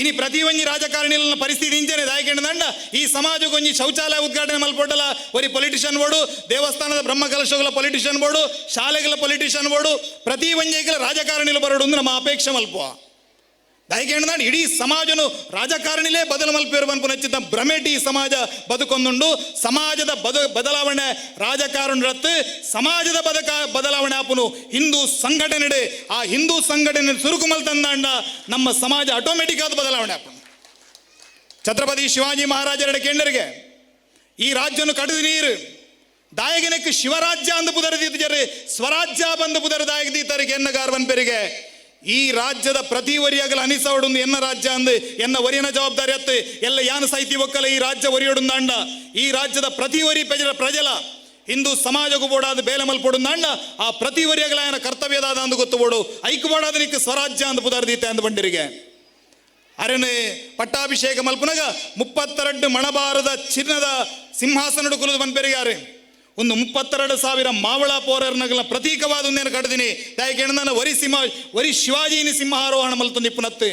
ಇನಿ ಪ್ರತಿ ಒಂಜಿ ರಾಜಕಾರಣಿಗಳ ಪರಿಸ್ಥಿತಿ ಇಂಚನೆ ದಾಯಕೆಂಡ ಈ ಸಮಾಜಗೊಂಜಿ ಶೌಚಾಲಯ ಉದ್ಘಾಟನೆ ಮಲ್ಪೊಟ್ಟಲ ಒರಿ ಪೊಲಿಟಿಷಿಯನ್ ವೋಡು ದೇವಸ್ಥಾನದ ಬ್ರಹ್ಮ ಕಲಶಗಳ ಪೊಲಿಟಿಷಿಯನ್ ವೋಡು ಶಾಲೆಗಳ ಪೊಲಿಟಿಷಿಯನ್ ವೋಡು ಪ್ರತಿ ಒಂಜಿಗಳ ರಾಜಕಾರಣಿಗಳು ಬರೋಡು ಅಂದ್ರೆ ನಮ್ಮ ಅಪೇಕ್ಷೆ ಮಲ್ಪುವ. ದಾಯಕೆಂಡ ಇಡೀ ಸಮಾಜನು ರಾಜಕಾರಣಿಲೇ ಬದಲು ಮಲ್ಪಿರು ಪುನಚ್ಚಿದ್ದ ಭ್ರಮೆಟಿ ಸಮಾಜ ಬದುಕೊಂದುಂಡು ಸಮಾಜದ ಬದ, ಬದಲಾವಣೆ ರಾಜಕಾರಣ ರತ್ತು, ಸಮಾಜದ ಬದಕ, ಬದಲಾವಣೆ ಆಪುನು ಹಿಂದೂ ಸಂಘಟನೆಡೆ. ಆ ಹಿಂದೂ ಸಂಘಟನೆ ಸುರುಕು ಮಲ್ತಂದಾಂಡ ನಮ್ಮ ಸಮಾಜ ಆಟೋಮೆಟಿಕ್ ಆದ ಬದಲಾವಣೆ ಆಪುನು. ಛತ್ರಪತಿ ಶಿವಾಜಿ ಮಹಾರಾಜರ ಕೇಂದ್ರಿಗೆ ಈ ರಾಜ್ಯನು ಕಡಿದು ನೀರು. ದಾಯಗನಕ್ಕೆ ಶಿವರಾಜ್ಯ ಅಂದು ಜರ್ರಿ, ಸ್ವರಾಜ್ಯ ಬಂದು ಪುದರದಾಯಗದೀತರಿಗೆ ಎನ್ನಗಾರವನ್ ಪೆರಿಗೆ. ಈ ರಾಜ್ಯದ ಪ್ರತಿ ವರಿಯಾಗಲ ಅನಿಸವಡೊಂದು ಎನ್ನ ರಾಜ್ಯ ಅಂದು, ಎನ್ನ ವರಿಯನ ಜವಾಬ್ದಾರಿ ಅತ್ತೆ, ಎಲ್ಲ ಯಾನ ಸಾಹಿತಿ ಒಕ್ಕಲ ಈ ರಾಜ್ಯ ಒರಿಯೊಡುಂದ ದಾಂಡ ಈ ರಾಜ್ಯದ ಪ್ರತಿ ವರಿ ಪ್ರಜಲ ಪ್ರಜಲ, ಹಿಂದೂ ಸಮಾಜಗೂ ಬೋಡಾದ ಬೇಲೆ ಮಲ್ಪೊಡುಂದಾಂಡ ಆ ಪ್ರತಿ ವರಿಯಾಗಲ ಆಯನ ಕರ್ತವ್ಯದಾದ ಅಂದು ಗೊತ್ತು ಬೋಡು. ಐಕ್ಯ ಬೋಡಾದ ನಿಕ್ಕ ಸ್ವರಾಜ್ಯ ಅಂದು ಪುದಾರ್ದೀತೆ ಅಂದು ಬಂಡಿರಿಗೆ ಅರನೆ ಪಟ್ಟಾಭಿಷೇಕ ಮಲ್ಪುನಗ ಮುಪ್ಪತ್ತೆರಡು ಮಣಬಾರದ ಚಿನ್ನದ ಸಿಂಹಾಸನಡು ಕುಲದ ಬಂದ್ಪೆರಿಗಾರೆ ಒಂದು ಮುಪ್ಪತ್ತೆರಡು ಸಾವಿರ ಮಾವಳ ಪೋರರ್ನಗಳ ಪ್ರತೀಕವಾದ ಒಂದೇನು ಕಡ್ದಿನಿ ಯಾಕೆ ನಾನು ವರಿ ಸಿಂಹ, ವರಿ ಶಿವಾಜಿನಿ ಸಿಂಹಾರೋಹಣ ಮಲ್ತು ನಿಪುಣತ್ತೆ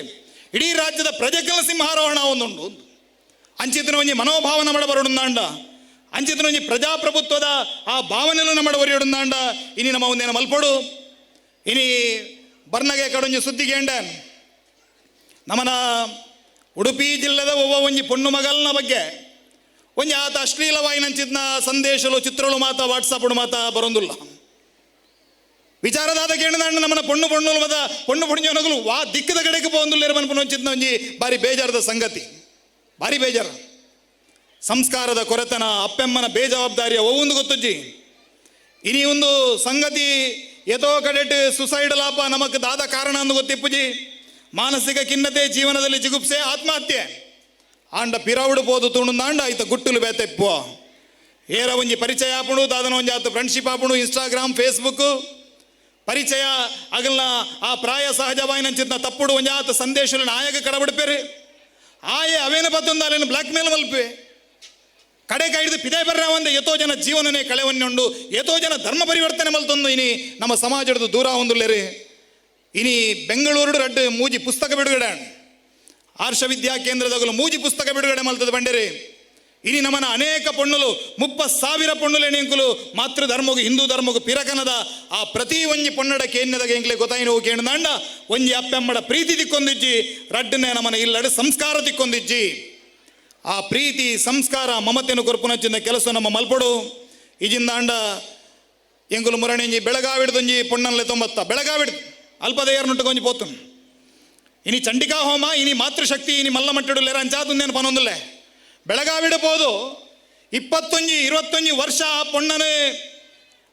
ಇಡೀ ರಾಜ್ಯದ ಪ್ರಜೆಗಳ ಸಿಂಹಾರೋಹಣ ಒಂದುಂಡು ಒಂದು ಅಂಚಿತನ ಒಂಜಿ ಮನೋಭಾವನ ಮಾಡ ಬರಡುಂದಾಂಡ. ಅಂಚಿತನ ಒಂಜಿ ಪ್ರಜಾಪ್ರಭುತ್ವದ ಆ ಭಾವನೆಯನ್ನು ನಮ್ಮ ಒರಿಯೊಡುಂದಾಂಡ. ಇನಿ ನಮ್ಮ ಒಂದೇನು ಮಲ್ಪಡು? ಇನಿ ಬರ್ನಗೆ ಕಡೊಂಜಿ ಸುದ್ದಿಗೆ ನಮನ ನಮ್ಮನ ಉಡುಪಿ ಜಿಲ್ಲೆದ ಒಬ್ಬ ಒಂಜಿ ಪೊಣ್ಣು ಮಗಲ್ನ ಬಗ್ಗೆ ಒಂಜಿ ಆತ ಅಶ್ಲೀಲವಾಯಿನಂಚಿದ್ನ ಸಂದೇಶಲು ಚಿತ್ರಗಳು ಮಾತ ವಾಟ್ಸಪ್ ಮಾತ ಬರೋಂದಿಲ್ಲ. ವಿಚಾರದಾದ ಕೇಳಿದಾಂಡ ನಮ್ಮನ್ನ ಪೊಣ್ಣು ಪೊಣ್ಣುಲು ಮತ ಪೊಣ್ಣು ಪೊಣ್ಣು ವಾ ದಿಕ್ಕದ ಕಡೆಗೆ ಪೋಂದುಲ್ಲೇರು ಮನ್ಪುನ ಚಿತ್ನ ಒಂಜಿ ಬಾರಿ ಬೇಜಾರದ ಸಂಗತಿ. ಬಾರಿ ಬೇಜಾರ. ಸಂಸ್ಕಾರದ ಕೊರತನ, ಅಪ್ಪೆಮ್ಮನ ಬೇಜವಾಬ್ದಾರಿಯ ಒಂದು ಗೊತ್ತಜ್ಜಿ. ಇನಿ ಒಂದು ಸಂಗತಿ ಎತೋ ಕಡೆಟ್ ಸುಸೈಡ್ ಲಾಪ ನಮಕ್ ದಾದ ಕಾರಣ ಅಂದು ಗೊತ್ತಿಪ್ಪುಜಿ ಮಾನಸಿಕ ಖಿನ್ನತೆ ಜೀವನದಲ್ಲಿ ಜಿಗುಪ್ಸೆ ಆತ್ಮಹತ್ಯೆ. ಆಂಡ ಪಿರವುಡು ಪೋದು ತುಣುಂದಾಂಡ ಆಯ್ತ ಗುಟ್ಟುಲು ಬೇತೆಪ್ಪು ಏರ ಒಂಜಿ ಪರಿಚಯ ಆಪಣು, ದಾದನ ಒಂಜಿ ಆತು ಫ್ರೆಂಡ್ಶಿಪ್ ಆಪುಣು ಇನ್ಸ್ಟಾಗ್ರಾಮ್ ಫೇಸ್ಬುಕ್ ಪರಿಚಯ ಅಗಲ್ನ ಆ ಪ್ರಾಯ ಸಹಜವಾಯಿನಂಚಿದ್ನ ತಪ್ಪುಡು ಒಂಜಿ ಆತ ಸಂದೇಶಲು ನಾಯಕ ಕಡಬಿಡ್ಪೇರಿ. ಆಯೆ ಅವೇನ ಬತ್ತೊಂದು ಅಲ್ಲೇನು ಬ್ಲಾಕ್ ಮೇಲ್ ಮಲ್ಪೆ. ಕಡೆ ಕೈಡಿದು ಪಿದೆ ಬರ್ರ ಒಂದೆ ಎತೋ ಜನ ಜೀವನನೇ ಕಳೆವನ್ನುಂಡು, ಎತೋ ಜನ ಧರ್ಮ ಪರಿವರ್ತನೆ ಮಲ್ತೊಂದು ಇನಿ ನಮ್ಮ ಸಮಾಜದ ದೂರ ಹೊಂದುಲ್ಲೇರಿ. ಇನಿ ಬೆಂಗಳೂರು ರಡ್ಡು ಮೂಜಿ ಪುಸ್ತಕ ಬಿಡುಗಡೆ ಆರ್ಷ ವಿದ್ಯಾ ಕೇಂದ್ರದಾಗಲು ಮೂಜಿ ಪುಸ್ತಕ ಬಿಡುಗಡೆ ಮಾಡ್ತದೆ ಬಂಡೇರಿ. ಇನಿ ನಮನ ಅನೇಕ ಪೊಣ್ಣುಲು ಮುಪ್ಪ ಸಾವಿರ ಪೊಣ್ಣುಲು ಎಣಿಂಕುಲು ಮಾತೃ ಧರ್ಮಗು, ಹಿಂದೂ ಧರ್ಮಗು ಪಿರಕನದ ಆ ಪ್ರತಿ ಒಂಜಿ ಪೊಣ್ಣಡ ಕೇಂದ್ರದಾಗ ಎಂಕ್ಲೆ ಗೊತ್ತಾಯಿನ ಹೋಗಿ ಕೇಳಿದಾಂಡ ಒಂಜಿ ಅಪ್ಪೆಮ್ಮಡ ಪ್ರೀತಿ ತಿಕ್ಕೊಂದಿಜ್ಜಿ ರಡ್ಡನೆ ನಮನ ಇಲ್ಲಡೆ ಸಂಸ್ಕಾರ ತಿಕ್ಕೊಂದಿಜ್ಜಿ. ಆ ಪ್ರೀತಿ, ಸಂಸ್ಕಾರ ಮಮತೆಯನ್ನು ಕೊರ್ಪುನಚ್ಚಿನ ಕೆಲಸ ನಮ್ಮ ಮಲ್ಪಡು. ಇಜಿಂದಾಂಡ ಎಂಗುಲು ಮುರಣೆಂಜಿ ಬೆಳಗಾವಿಡ್ದೊಂಜಿ ಪೊಣ್ಣನ್ಲೆ ತೊಂಬತ್ತ. ಬೆಳಗಾವಿಡ್ದು ಅಲ್ಪದಯ್ಯರ್ನುಟ್ಟುಕೊಂಜಿ ಪೋತು ಇನಿ ಚಂಡಿಕಾ ಹೋಮ, ಇನಿ ಮಾತೃಶಕ್ತಿ, ಇನಿ ಮಲ್ಲ ಮಟ್ಟಡು ಲೇರ ಅಂಚಾದುಂದೇನು ಪನೊಂದುಲ್ಲೆ ಬೆಳಗಾವಿಡಬಹುದು ಇಪ್ಪತ್ತೊಂಜಿ, ಇರುವತ್ತೊಂಜಿ ವರ್ಷ ಆ ಪೊಣ್ಣನೆ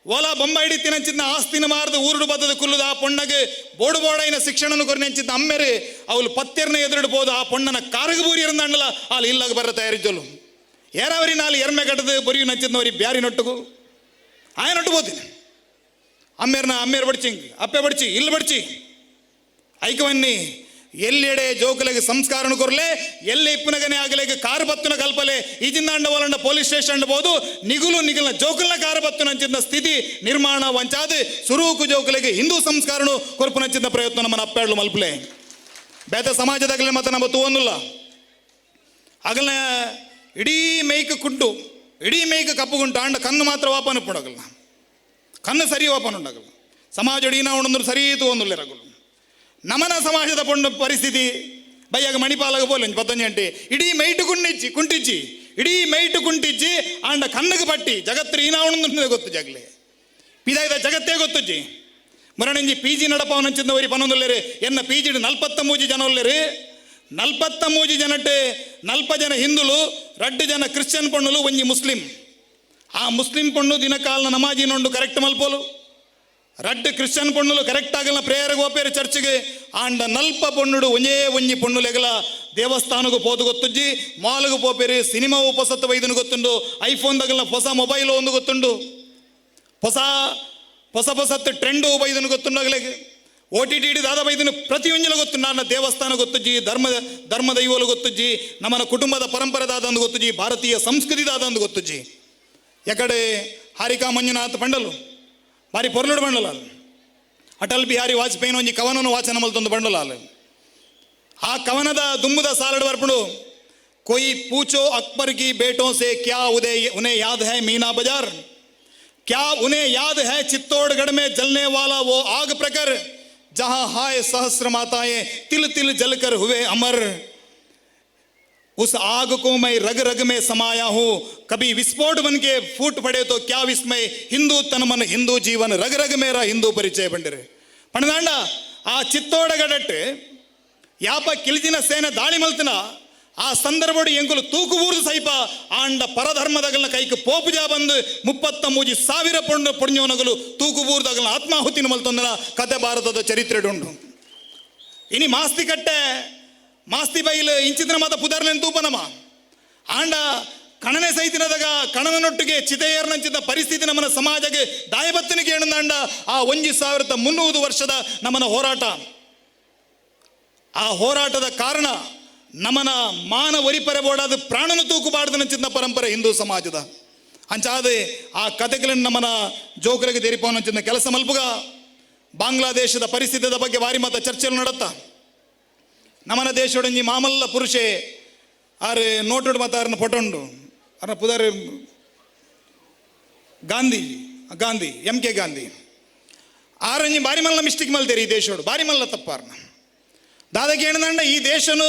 ಓಲಾ ಬೊಂಬ ಹಿಡಿತಿನಂಚಿದ್ನ ಆಸ್ತಿನ ಮಾರ್ದು ಊರುಡು ಬದ್ದದ ಕುಲ್ಲುದ ಆ ಪೊಣ್ಣಗೆ ಬೋಡು ಬೋಡೈನ ಶಿಕ್ಷಣನು ಕೊರನೆಂಚಿದ್ದ ಅಮ್ಮೆರೆ ಅವಳು ಪತ್ತೆರ್ನ ಎದುರಿಡ್ಬೋದು ಆ ಪೊಣ್ಣನ ಕಾರಗಬೂರಿ ಅಣ್ಣಲ್ಲ ಅಲ್ಲಿ ಇಲ್ಲಾಗ ಬರ ತಯಾರಿದ್ದಲು ಏರಾವರಿ ನಾಲ್ ಎರ್ಮೆ ಕಟ್ಟದು ಬೊರಿಯು ನಂಚಿದ್ನವರಿ ಬ್ಯಾರಿ ನೊಟ್ಟುಗು. ಆಯ ನೊಟ್ಟು ಬೋತೀನಿ ಅಮ್ಮೇರ್ನ ಅಮ್ಮೇರ್ ಬಡ್ಚಿಂಗ್ ಅಪ್ಪೆ ಬಡ್ಚಿ, ಇಲ್ಲಿ ಬಡ್ಚಿ. ಐಕವನ್ನಿ ಎಲ್ಲೆಡೆ ಜೋಕಲೆಗೆ ಸಂಸ್ಕಾರನು ಕೊರಲೆ, ಎಲ್ಲಿ ಇಪ್ಪನಗನೆ ಆಗಲೆಗೆ ಕಾರು ಬತ್ತುನ ಕಲ್ಪಲೆ ಇಜಿಂದಾಂಡ ಒಲಂಡ ಪೊಲೀಸ್ ಸ್ಟೇಷನ್ ಬೋದು ನಿಗುಲು ನಿಗುಲ್ನ ಜೋಕಲ್ನ ಕಾರು ಬತ್ತುನ ಅಂಚಿದ್ನ ಸ್ಥಿತಿ ನಿರ್ಮಾಣ ವಂಚಾದು, ಸುರೂಕು ಜೋಕಲೆಗೆ ಹಿಂದೂ ಸಂಸ್ಕಾರನು ಕೊರ್ಪುನಂಚಿದ್ನ ಪ್ರಯತ್ನ ನಮ್ಮನ್ನ ಅಪ್ಪಾಡ್ಲು ಮಲ್ಪಲೆ. ಬೇತ ಸಮಾಜದಾಗಲೇ ಮತ್ತೆ ನಮ್ಮ ತೂವನ್ನುಲ್ಲ. ಆಗಲ ಇಡೀ ಮೈಕ್ ಕುಡ್ಡು, ಇಡೀ ಮೈಕ್ ಕಪ್ಪುಗುಂಟು, ಆಂಡ ಕಣ್ಣು ಮಾತ್ರ ವಾಪನ ಪಡಗಲ್ಲ ಕಣ್ಣು ಸರಿ ಓಪನ್ ಉಂಡಾಗಲ್ಲ ಸಮಾಜ ಇಡೀ ನಾವು ಸರಿ ತಗೊಂದುಲ್ಲ ರಗಲು. ನಮನ ಸಮಾಜದ ಪೊಂಡ ಪರಿಸ್ಥಿತಿ ಬಯ್ಯಾಗ ಮಣಿಪಾಲಾಗ ಬೋಲ್ ಒಂಜಿ ಪತ್ತೊಂಜಿ ಗಂಟೆ ಇಡೀ ಮೈಟು ಕುಂಡಿಚ್ಚಿ ಕುಂಟಿಚ್ಚಿ ಇಡೀ ಮೈಟು ಕುಂಟಿಚ್ಚಿ ಆಂಡ ಕಣ್ಣಗೆ ಪಟ್ಟಿ ಜಗತ್ತು ಈ ನಾವು ಗೊತ್ತು ಜಗ್ಲೆ ಪಿದಾಯ್ದ ಜಗತ್ತೇ ಗೊತ್ತುಜ್ಜಿ ಮರಣಂಜಿ ಪಿ ಜಿ ನಡಪವನಂಚಿಂದ ವರಿ ಪನೊಂದುಲ್ಲೇರಿ ಎನ್ನ ಪಿ ಜಿ ನಲ್ಪತ್ತ ಮೂಜಿ ಜನ ಉಲ್ಲೇರಿ ನಲ್ಪತ್ತ ಮೂಜಿ ಜನಟ್ಟೆ ನಲ್ಪ ಜನ ಹಿಂದುಲು ರಡ್ಡು ಜನ ಕ್ರಿಶ್ಚಿಯನ್ ಪೊಣ್ಣುಲು ಒಂಜಿ ಮುಸ್ಲಿಂ ಆ ಮುಸ್ಲಿಂ ಪೊಣ್ಣು ದಿನಕಾಲನ ನಮಾಜಿ ನೊಂಡು ಕರೆಕ್ಟ್ ಮಲ್ಪೋಲು ರಡ್ಡು ಕ್ರಿಶ್ಚಿಯನ್ ಪೊಣ್ಣುಲು ಕರೆಕ್ಟ್ ಆಗಲ್ಲ ಪ್ರೇಯರ್ಗೆ ಹೋಪೇರು ಚರ್ಚ್ಗೆ. ಆಂಡ ನಲ್ಪ ಪೊಣ್ಣುಡು ಒಂಜೇ ಒಂಜಿ ಪೊಣ್ಣುಲೆಗಲ ದೇವಸ್ಥಾನಗೂ ಪೋದು ಗೊತ್ತುಜ್ಜಿ. ಮಾಲ್ಗೆ ಪೋಪೇರಿ, ಸಿನಿಮಾ ಉಪಸತ್ತ ವೈದ್ಯನು ಗೊತ್ತುಂಡು. ಐಫೋನ್ದಾಗಲ್ಲ ಹೊಸ ಮೊಬೈಲ್ ಒಂದು ಗೊತ್ತುಂಡು. ಹೊಸ ಹೊಸ ಹೊಸತ್ತು ಟ್ರೆಂಡು ಇದನ್ನು ಗೊತ್ತುಂಡಾಗಲಿಗೆ ಓ ಟಿ ಟಿ ದಾದ ಬೈದನು ಪ್ರತಿಯೊಂಜಲ ಗೊತ್ತು ನನ್ನ ದೇವಸ್ಥಾನ ಗೊತ್ತುಜ್ಜಿ, ಧರ್ಮ ಧರ್ಮ ದೈವಲು ಗೊತ್ತುಜ್ಜಿ. ನಮ್ಮನ ಕುಟುಂಬದ ಪರಂಪರೆದಾದಂದು ಗೊತ್ತುಜ್ಜಿ. ಭಾರತೀಯ ಸಂಸ್ಕೃತಿದಾದಂದು ಗೊತ್ತುಜ್ಜಿ. ಎಕಡೆ ಹಾರಿಕಾ ಮಂಜುನಾಥ್ ಪಂಡಲು. ಬಾರಿ ಪೊರ್ಲುಡು ಬಂಡಲ ಅಲ್ಲ ಅಟಲ್ ಬಿಹಾರಿ ವಾಜಪೇಯಿನ ಒಂಜಿ ಕವನನು ವಾಚನ ಮಲ್ತೊಂದು ಬಂಡಲ ಅಲ್ಲ ಆ ಕವನದ ದುಮ್ಮುದ ಸಾಲಡು ಬರ್ಪುಡು कोई पूछो अकबर की बेटों से क्या उदय उन्हें याद है मीना बाजार क्या उन्हें याद है चित्तौड़गढ़ में जलने वाला वो आग प्रकर जहां हाय सहस्र माताएं तिल तिल जलकर हुए अमर उस आग को मैं रग रग में समाया हूं कभी विस्फोट बन के फूट पड़े तो क्या विस्मय हिंदू तन मन हिंदू जीवन रग रग मेरा हिंदू परिचय ಬಂಡಿರೆ ಪಣದಾಂಡ ಆ ಚಿತ್ತೋಡಗಡಟ್ಟು ಯಾಪ ಕಿಲ್ಜಿನ ಸೇನೆ ದಾಳಿ ಮಲ್ತನ ಆ ಸಂದರ್ಭಡು ಎಂಕುಲು ತೂಕು ಊರ್ದು ಸೈಪ ಆಂಡ ಪರಧರ್ಮದಗಲ್ನ ಕೈಕ್ ಪೋಪುಜ ಬಂದು ಮುಪ್ಪತ್ತ ಮೂಜಿ ಸಾವಿರ ಪೊಂಡು ಪುಣ್ಯವನಗಲು ತೂಕು ಊರ್ದಗಲ್ನ ಆತ್ಮಾಹುತಿನ ಮಲ್ತೊಂದನ ಕತೆ ಭಾರತದ ಚರಿತ್ರೆಡುಂಡು ಇನಿ ಮಾಸ್ತಿ ಕಟ್ಟೆ ಮಾಸ್ತಿ ಬೈಲ್ ಇಂಚಿತನ ಮಾತ ಪುದರ್ಲೆನ್ ತೂಪನಮ ಆಂಡ ಕಣನೆ ಸಹಿತಿನದಾಗ ಕಣನನೊಟ್ಟಿಗೆ ಚಿತೆಯರ್ನಂಚಿದ ಪರಿಸ್ಥಿತಿ ನಮ್ಮನ ಸಮಾಜಕ್ಕೆ ದಾಯಬತ್ತನಿಗೆ ಏನಂದಾಂಡ ಆ ಒಂಜಿ ಸಾವಿರದ ಮುನ್ನೂರು ವರ್ಷದ ನಮ್ಮನ ಹೋರಾಟ. ಆ ಹೋರಾಟದ ಕಾರಣ ನಮನ ಮಾನ ಒರಿಪರೆ ಬೋಡಾದ ಪ್ರಾಣನ ತೂಕುಬಾರ್ದನಂಚಿದ ಪರಂಪರೆ ಹಿಂದೂ ಸಮಾಜದ. ಅಂಚಾದೆ ಆ ಕಥೆಗಳನ್ನು ನಮ್ಮನ ಜೋಕರಿಗೆ ತೆರಿಪವನಂಚಿದ ಕೆಲಸ ಮಲ್ಪುಗ. ಬಾಂಗ್ಲಾದೇಶದ ಪರಿಸ್ಥಿತಿಯ ಬಗ್ಗೆ ವಾರಿ ಮತ ಚರ್ಚೆಯನ್ನು ನಡತ್ತ. ನಮನ ದೇಶೊಡಂಜಿ ಮಾಮಲ್ಲ ಪುರುಷೆ ಆರು ನೋಟುಡು ಮತ ಅವ್ರನ್ನ ಪೊಟೊಂಡು. ಅರ್ನ ಪುದರ್ ಗಾಂಧಿ ಗಾಂಧಿ, ಎಂ ಕೆ ಗಾಂಧಿ. ಆರಂಜಿ ಬಾರಿ ಮಲ್ಲ ಮಿಸ್ಟಿಕ್ ಮಲ್ತೇರಿ ಈ ದೇಶೋಡು ಬಾರಿ ಮಲ್ಲ ತಪ್ಪಾರ್ನ. ದಾದಕ್ಕೆ ಏನಂದಂಡ ಈ ದೇಶನು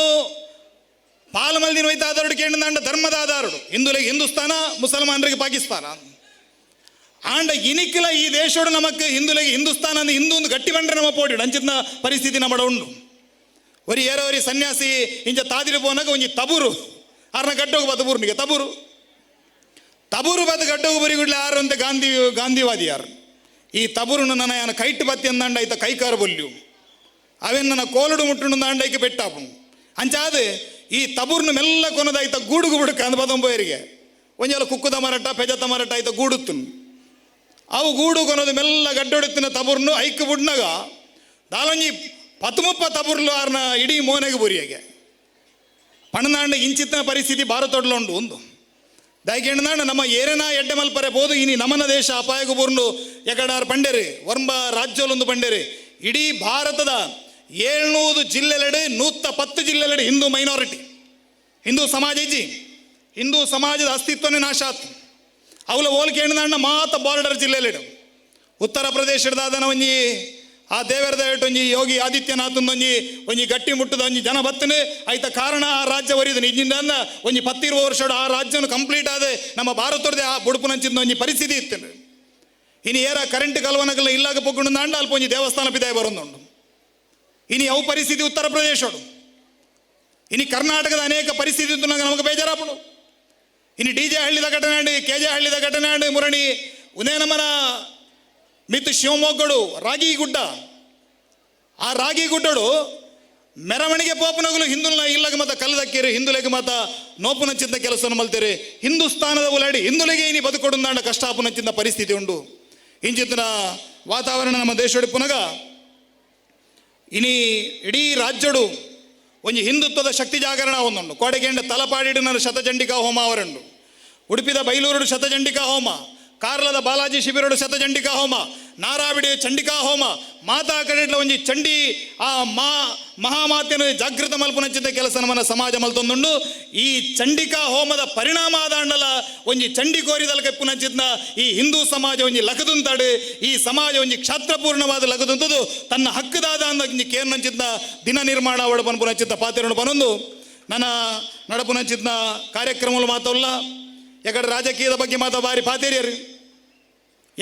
ಪಾಲು ಮಲ್ದಿನ ಹೋಯ್ತು ಆಧಾರಡು ಕೇಂದ್ರ ಧರ್ಮದ ಆಧಾರಡು ಹಿಂದುಲಿಗೆ ಹಿಂದೂಸ್ತಾನ, ಮುಸಲ್ಮಾನರಿಗೆ ಪಾಕಿಸ್ತಾನ. ಆಂಡ ಇನಿಕ್ಲ ಈ ದೇಶೋಡು ನಮಕ್ ಹಿಂದುಲಿಗೆ ಹಿಂದೂಸ್ತಾನ ಅಂದ್ರೆ ಹಿಂದೂ ಒಂದು ಗಟ್ಟಿ ಬಂಡ್ರೆ ನಮ್ಮ ಪೋಡಿ. ಅಂಚಿನ ಪರಿಸ್ಥಿತಿ ನಮ್ಮ ಉಂಡು ಒರಿ ಏರೋರಿ ಸನ್ಯಾಸಿ ಇಂಚ ತಾದಿರು ಪೋನಾಗ ಒಂಜಿ ತಬುರು. ಆರ್ನ ಗಡ್ಡೋಗ ಬದ ಬೂರ್ನಿಗೆ ತಬೂರು. ತಬುರು ಬದ ಗಡ್ಡೋಗ ಬರಿಗುಡ್ಲೆ ಆರು ಅಂತ ಗಾಂಧಿ, ಗಾಂಧಿವಾದಿ ಯಾರು. ಈ ತಬುರುನು ನನ್ನ ಯಾನ ಕೈಟ್ ಬತ್ತಿ ಅಂದಾಂಡ ಐತ ಕೈಕಾರ ಬೊಲ್ಯು. ಅವೆನ್ ನನ್ನ ಕೋಲುಡು ಮುಟ್ಟುಂಡು ದಾಂಡೈಕೆ ಬೆಟ್ಟಾಪು ಅಂಚಾದ ಈ ತಬುರ್ನು ಮೆಲ್ಲ ಕೊನದಾಯ್ತ ಗೂಡುಗು ಬಿಡುಕ ಅಂದ ಬದಂಬೋಯರಿಗೆ ಒಂಜಲ ಕುಕ್ಕುದ ಮರಟ, ಪೆಜತ ಮರಟ ಆಯ್ತ ಗೂಡುತ್ತುನ್. ಅವು ಗೂಡು ಕೊನದು ಮೆಲ್ಲ ಗಡ್ಡೊಡುತ್ತಿನ ತಬುರ್ನು ಐಕ್ ಬುಡ್ನಾಗ. ದಾಲೊಂಜಿ ಪತ್ತುಮುಪ್ಪ ತಬುರ್ಲು ಆರ್ನ ಇಡೀ ಮೋನೆಗೆ ಬುರಿಯಾಗೆ ಪಣನಾಂಡ ಇಂಚಿತ್ತಿನ ಪರಿಸ್ಥಿತಿ ಭಾರತೊಡ್ಲ ಉಂಡು ಒಂದು ದಯಗೇಂಡ ನಮ್ಮ ಏರೆನ ಎಡ್ಡೆ ಮಲ್ಪರೆ ಬೋದು, ಇನಿ ನಮನ ದೇಶ ಅಪಾಯಗು ಬೂರ್ನು ಎಕಡಾರ್ ಪಂಡೆರಿ ವರ್ಮ ರಾಜ್ಯಲೊಂದು ಪಂಡೆರಿ ಇಡೀ ಭಾರತದ ಏಳ್ನೂರು ಜಿಲ್ಲೆಲೆಡೆ ನೂತ ಪತ್ತು ಜಿಲ್ಲೆಲೆಡೆ ಹಿಂದೂ ಮೈನಾರಿಟಿ. ಹಿಂದೂ ಸಮಾಜ ಇಜ್ಜಿ ಹಿಂದೂ ಸಮಾಜದ ಅಸ್ತಿತ್ವನೇ ನಾಶ ಆತು. ಅವಲ ಹೋಲಿಕೆ ಮಾತ ಬಾರ್ಡರ್ ಜಿಲ್ಲೆಲೆಡು. ಉತ್ತರ ಪ್ರದೇಶದಾದನ ಒಂಜಿ ಆ ದೇವರದ ಒಂಜಿ ಯೋಗಿ ಆದಿತ್ಯನಾಥ್ ಒಂಜಿ ಗಟ್ಟಿ ಮುಟ್ಟದ ಒಂಜಿ ಜನ ಬತ್ತನೆ ಐತ ಕಾರಣ ಆ ರಾಜ್ಯ ಒರಿದನು ನಿಜಿಂದ ಒಂಜಿ ಪತ್ತಿರುವ ವರ್ಷ ಆ ರಾಜ್ಯನು ಕಂಪ್ಲೀಟ್ ಆದ, ನಮ್ಮ ಭಾರತದ ಆ ಬುಡುಪುನಂಚಿನ ಒಂಜಿ ಪರಿಸ್ಥಿತಿ ಇತ್ತು ಇನಿ ಏರ ಕರೆಂಟ್ ಕಲ್ವನಗಲ್ಲ ಇಲ್ಲಾಗ ಪೊಕ್ಕೊಂಡು ಅಂಡ ಅಲ್ಪ ಒಂಜಿ ದೇವಸ್ಥಾನ ಪಿದಾಯ ಬರೋದು ಇನಿ ಯಾವ ಪರಿಸ್ಥಿತಿ ಉತ್ತರ ಪ್ರದೇಶಡು. ಇನಿ ಕರ್ನಾಟಕದ ಅನೇಕ ಪರಿಸ್ಥಿತಿ ಇತ್ತು ನಂಗೆ ನಮಗೆ ಬೇಜಾರಾಪಡು. ಇನ್ನು ಡಿ ಜೆ ಹಳ್ಳಿದ ಘಟನೆ ಕೆ ಜೆ ಹಳ್ಳಿದ ಘಟನೆ ಮುರಣಿ ಉದೇ ಮಿತ್ತು ಶಿವಮೊಗ್ಗಡು ರಾಗಿ ಗುಡ್ಡ ಆ ರಾಗಿ ಗುಡ್ಡಡು ಮೆರವಣಿಗೆ ಪೋಪನಗಳು ಹಿಂದುಲ್ನ ಇಲ್ಲಗ ಮತ ಕಲ್ಲದಕ್ಕೇರಿ, ಹಿಂದುಲೆಗೆ ಮತ ನೋಪುನ ಚಿಂತ ಕೆಲಸ ಮಲ್ತೇರಿ. ಹಿಂದೂಸ್ತಾನದ ಉಲಾಡಿ ಹಿಂದುಲೆಗೆ ಇನಿ ಬದುಕೊಡುಂದಾಂಡ ಕಷ್ಟಾಪುನಂಚಿಂದ ಪರಿಸ್ಥಿತಿ ಉಂಡು. ಇಂಚಿತ್ತಿನ ವಾತಾವರಣ ನಮ್ಮ ದೇಶಡು ಪುನಗ ಇನಿ ಇಡೀ ರಾಜ್ಯಡು ಒಂಜಿ ಹಿಂದುತ್ವದ ಶಕ್ತಿ ಜಾಗರಣ ಒಂದುಂಡು. ಕೋಡೆಗೆಂಡ ತಲಪಾಡಿಡಿನ ಶತಜಂಡಿಕಾ ಹೋಮ ಅವರಂಡು. ಉಡುಪಿದ ಬೈಲೂರು ಶತಚಂಡಿಕಾ ಹೋಮ. ಕಾರ್ಲದ ಬಾಲಾಜಿ ಶಿಬಿರಡು ಶತಚಂಡಿಕಾ ಹೋಮ, ನಾರಾವಿಡಿ ಚಂಡಿಕಾ ಹೋಮ, ಮಾತಾ ಕಡೆಟ್ಲ ಒಂಜಿ ಚಂಡಿ, ಆ ಮಾ ಮಹಾಮಾತೆನ ಜಾಗೃತ ಮಲ್ಪುನಂಚಿದ್ದ ಕೆಲಸ ನಮ್ಮನ ಸಮಾಜ ಮಲ್ತೊಂದುಂಡು. ಈ ಚಂಡಿಕಾ ಹೋಮದ ಪರಿಣಾಮ ಆದಾಂಡಲ ಒಂಜಿ ಚಂಡಿ ಕೋರಿದಲ ಕೆಪ್ಪುನಂಚಿದ್ನ ಈ ಹಿಂದೂ ಸಮಾಜ ಒಂಜಿ ಲಗದುಂತಾಡು. ಈ ಸಮಾಜ ಒಂಜಿ ಕ್ಷಾತ್ರಪೂರ್ಣವಾದ ಲಗದುಂತದು. ತನ್ನ ಹಕ್ಕದಾದ ಅಂದ ಕೇರ್ನಂಚಿದ್ನ ದಿನ ನಿರ್ಮಾಣ ಅವಡ ಪನ್ಪುನಂಚಿದ್ದ ಪಾತ್ರೆಯನ್ನು ಬನೊಂದು ನನ್ನ ನಡಪುನಂಚಿದ್ನ ಕಾರ್ಯಕ್ರಮಗಳು ಮಾತಲ್ಲ. ಯಾಕಡೆ ರಾಜಕೀಯದ ಬಗ್ಗೆ ಮಾತಾ ಬಾರಿ ಪಾತೇರಿಯರು.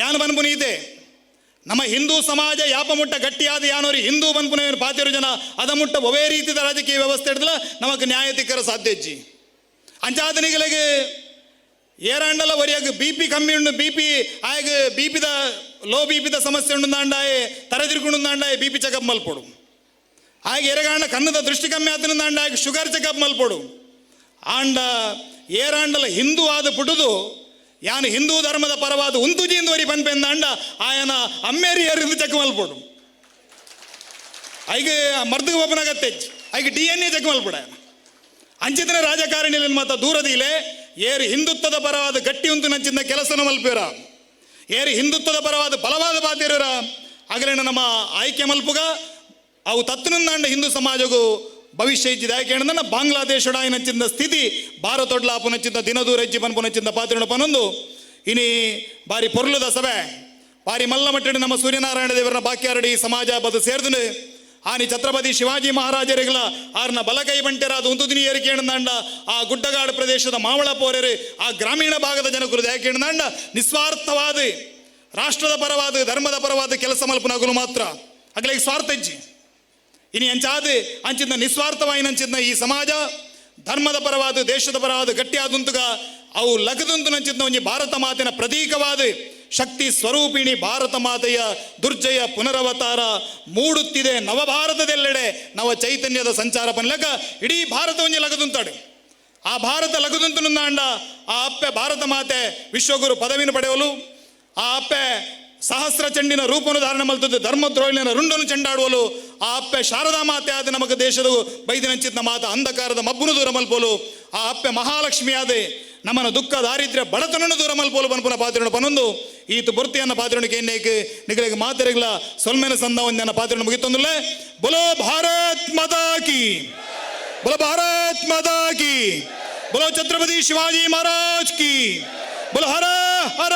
ಯಾನು ಇದೆ ನಮ್ಮ ಹಿಂದೂ ಸಮಾಜ ಯಾಪ ಮುಟ್ಟ ಗಟ್ಟಿಯಾದ ಯಾನೋರಿ ಹಿಂದೂ ಬನ್ಪುನ ಪಾತಿರು ಜನ, ಅದ ಮುಟ್ಟ ಒವೇ ರೀತಿದ ರಾಜಕೀಯ ವ್ಯವಸ್ಥೆ ಇಡ್ದಲ್ಲ ನಮಗೆ ನ್ಯಾಯ ತಿಕ್ಕರ ಸಾಧ್ಯ ಇಜ್ಜಿ ಅಂಚಾದನಿಗಳಿಗೆ ಏರಾಂಡಲ ಒರಿಯಾಗ ಬಿ ಪಿ ಕಮ್ಮಿ ಉಂಡು ಬಿ ಪಿ ಆಯಾಗ ಬಿ ಪಿದ ಲೋ ಬಿ ಪಿದ ಸಮಸ್ಯೆ ಉಂಡು ದಾಂಡಾಯೆ, ತರದಿರ್ಕೊಂಡು ದಾಂಡಾಯೆ ಬಿ ಪಿ ಚೆಕಪ್ ಮಲ್ಪೋಡು. ಆಗ ಎರಗಾಂಡ ಕನ್ನದ ದೃಷ್ಟಿ ಕಮ್ಮಿ ಆತನ ದಾಂಡ ಆಗ ಶುಗರ್ ಚೆಕಪ್ ಮಲ್ಪೊಡು. ಆಂಡ ಏರಾಂಡಲ ಹಿಂದೂ ಆದ ಪುಟುದು ಯಾನು ಹಿಂದೂ ಧರ್ಮದ ಪರವಾದ ಉಂತುಜಿಂದವರಿ ಪನ್ಪೆಂದಾಂಡ ಆಯನ ಅಮ್ಮೇರಿಯರಿಂದ ಚೆಕ್ ಮಲ್ಪೊಡು ಐಗೆ ಮರ್ದಗ ಒಬ್ಬನಾಗತ್ತೆ ಐಗೆ ಡಿ ಎನ್ ಎ ಚೆಕ್ ಮಲ್ಪಡ ಅಂಚಿತನ ರಾಜಕಾರಣಿಯಲ್ಲಿ ಮಾತ್ರ ದೂರದಿಲೆ, ಏರು ಹಿಂದುತ್ವದ ಪರವಾದ ಗಟ್ಟಿ ಉಂತು ನಂಚಿನ ಕೆಲಸನ ಮಲ್ಪಿರ. ಏರು ಹಿಂದುತ್ವದ ಪರವಾದ ಬಲವಾದ ಬಾಧ್ಯರ ಆಗಲೇ ನಮ್ಮ ಆಯ್ಕೆ ಮಲ್ಪುಗ, ಅವು ತತ್ನಂದಾಂಡ ಹಿಂದೂ ಸಮಾಜಗೂ ಭವಿಷ್ಯ ಬಾಂಗ್ಲಾದೇಶಡ ನಚ್ಚಿಂದ ಸ್ಥಿತಿ ಭಾರತೊಡ್ಲ ಪುನಚ್ಚಿಂದ ದಿನದೂರ ಹೆಜ್ಜಿ ಪನ್ ಪುನಚ್ಚಿಂದ ಪಾತ್ರಣ ಪನೊಂದು ಇನಿ ಬಾರಿ ಪೊರ್ಲುದ ಸಭೆ ಬಾರಿ ಮಲ್ಲಮಟ್ಟಡಿ ನಮ್ಮ ಸೂರ್ಯನಾರಾಯಣ ದೇವರ ಬಾಕ್ಯಾರಡಿ ಸಮಾಜ ಬದು ಸೇರ್ದು ಆನಿ ಛತ್ರಪತಿ ಶಿವಾಜಿ ಮಹಾರಾಜರಿಗಳ ಆರ್ನ ಬಲಕೈ ಬಂಟೆರಾದ ಒಂದು ದಿನ ಏರಿಕೆ ಎಣ್ಣದಾಂಡ ಆ ಗುಡ್ಡಗಾಡು ಪ್ರದೇಶದ ಮಾವಳ ಪೋರೆರು ಆ ಗ್ರಾಮೀಣ ಭಾಗದ ಜನಕರು ಯಾಕೆ ಎಣ್ಣದಾಂಡ ನಿಸ್ವಾರ್ಥವಾದ, ರಾಷ್ಟ್ರದ ಪರವಾದ, ಧರ್ಮದ ಪರವಾದ, ಕೆಲಸ ಮಲ್ಪನಗಲು ಮಾತ್ರ. ಅಗಲಿಗೆ ಸ್ವಾರ್ಥ ಇಜ್ಜಿ ಇನಿ ಅಂಚಾದ ನಿಸ್ವಾರ್ಥವಾಯಿನ ಅಂಚಿನ ಈ ಸಮಾಜ ಧರ್ಮದ ಪರವಾದ ದೇಶದ ಪರವಾದ ಗಟ್ಟಿಯಾದಂತುಗ ಅವು ಲಗದಂತು ನಂಚಿದ್ದ ಒಂಜಿ ಭಾರತ ಮಾತಿನ ಪ್ರತೀಕವಾದ ಶಕ್ತಿ ಸ್ವರೂಪಿಣಿ ಭಾರತ ಮಾತೆಯ ದುರ್ಜಯ ಪುನರವತಾರ ಮೂಡುತ್ತಿದೆ ನವಭಾರತದೆಲ್ಲೆಡೆ ನವ ಚೈತನ್ಯದ ಸಂಚಾರ ಪನ್ಲಕ ಇಡೀ ಭಾರತ ಒಂಜಿ ಲಗದುಂತಾಡು ಆ ಭಾರತ ಲಗದಂತು ಆ ಅಪ್ಪೆ ಭಾರತ ಮಾತೆ ವಿಶ್ವಗುರು ಪದವಿನ ಪಡೆಯಲು ಆ ಅಪ್ಪೆ ಸಹಸ್ರ ಚೆಂಡಿನ ರೂಪವನ್ನು ಧಾರಣ ಮಲ್ತದ್ದು ಧರ್ಮದ್ರೋಹಿನ ರುಂಡನ್ನು ಚಂಡಾಡುವಲು ಆ ಅಪ್ಪೆ ಶಾರದಾ ಮಾತೆ ಆದ ನಮಗೆ ದೇಶದ ಬೈದಿನಂಚಿತ್ನ ಮಾತ ಅಂಧಕಾರದ ಮಬ್ಬುನು ದೂರ ಮಲ್ಪೋಲು. ಆ ಅಪ್ಪೆ ಮಹಾಲಕ್ಷ್ಮಿಯಾದೆ ನಮ್ಮನ ದುಃಖ, ದಾರಿದ್ರ್ಯ ಬಡತನನ್ನು ದೂರ ಮಲ್ಪೋಲು ಬನ್ಪುನ ಪಾತ್ರಣ ಪನೊಂದು. ಈತು ಬುರ್ತಿಯನ್ನ ಪಾತ್ರಣಿಕೆ ಎನ್ನೇಕೆ ನಿಗಳಿಗೆ ಮಾತಿರಗಿಲ್ಲ ಸೊಲ್ಮೇನ ಸಂದ ಒಂದನ್ನ ಪಾತ್ರಣ ಮುಗಿತೊಂದುಲೆ ಬಲೋ ಭಾರತ್ ಮದಾಕಿ ಬಲೋ ಭಾರತ್ ಮದಾಕಿ ಬಲೋ ಛತ್ರಪತಿ ಶಿವಾಜಿ ಮಹಾರಾಜ್ ಕಿ! ಬಲೋ ಹರ ಹರ!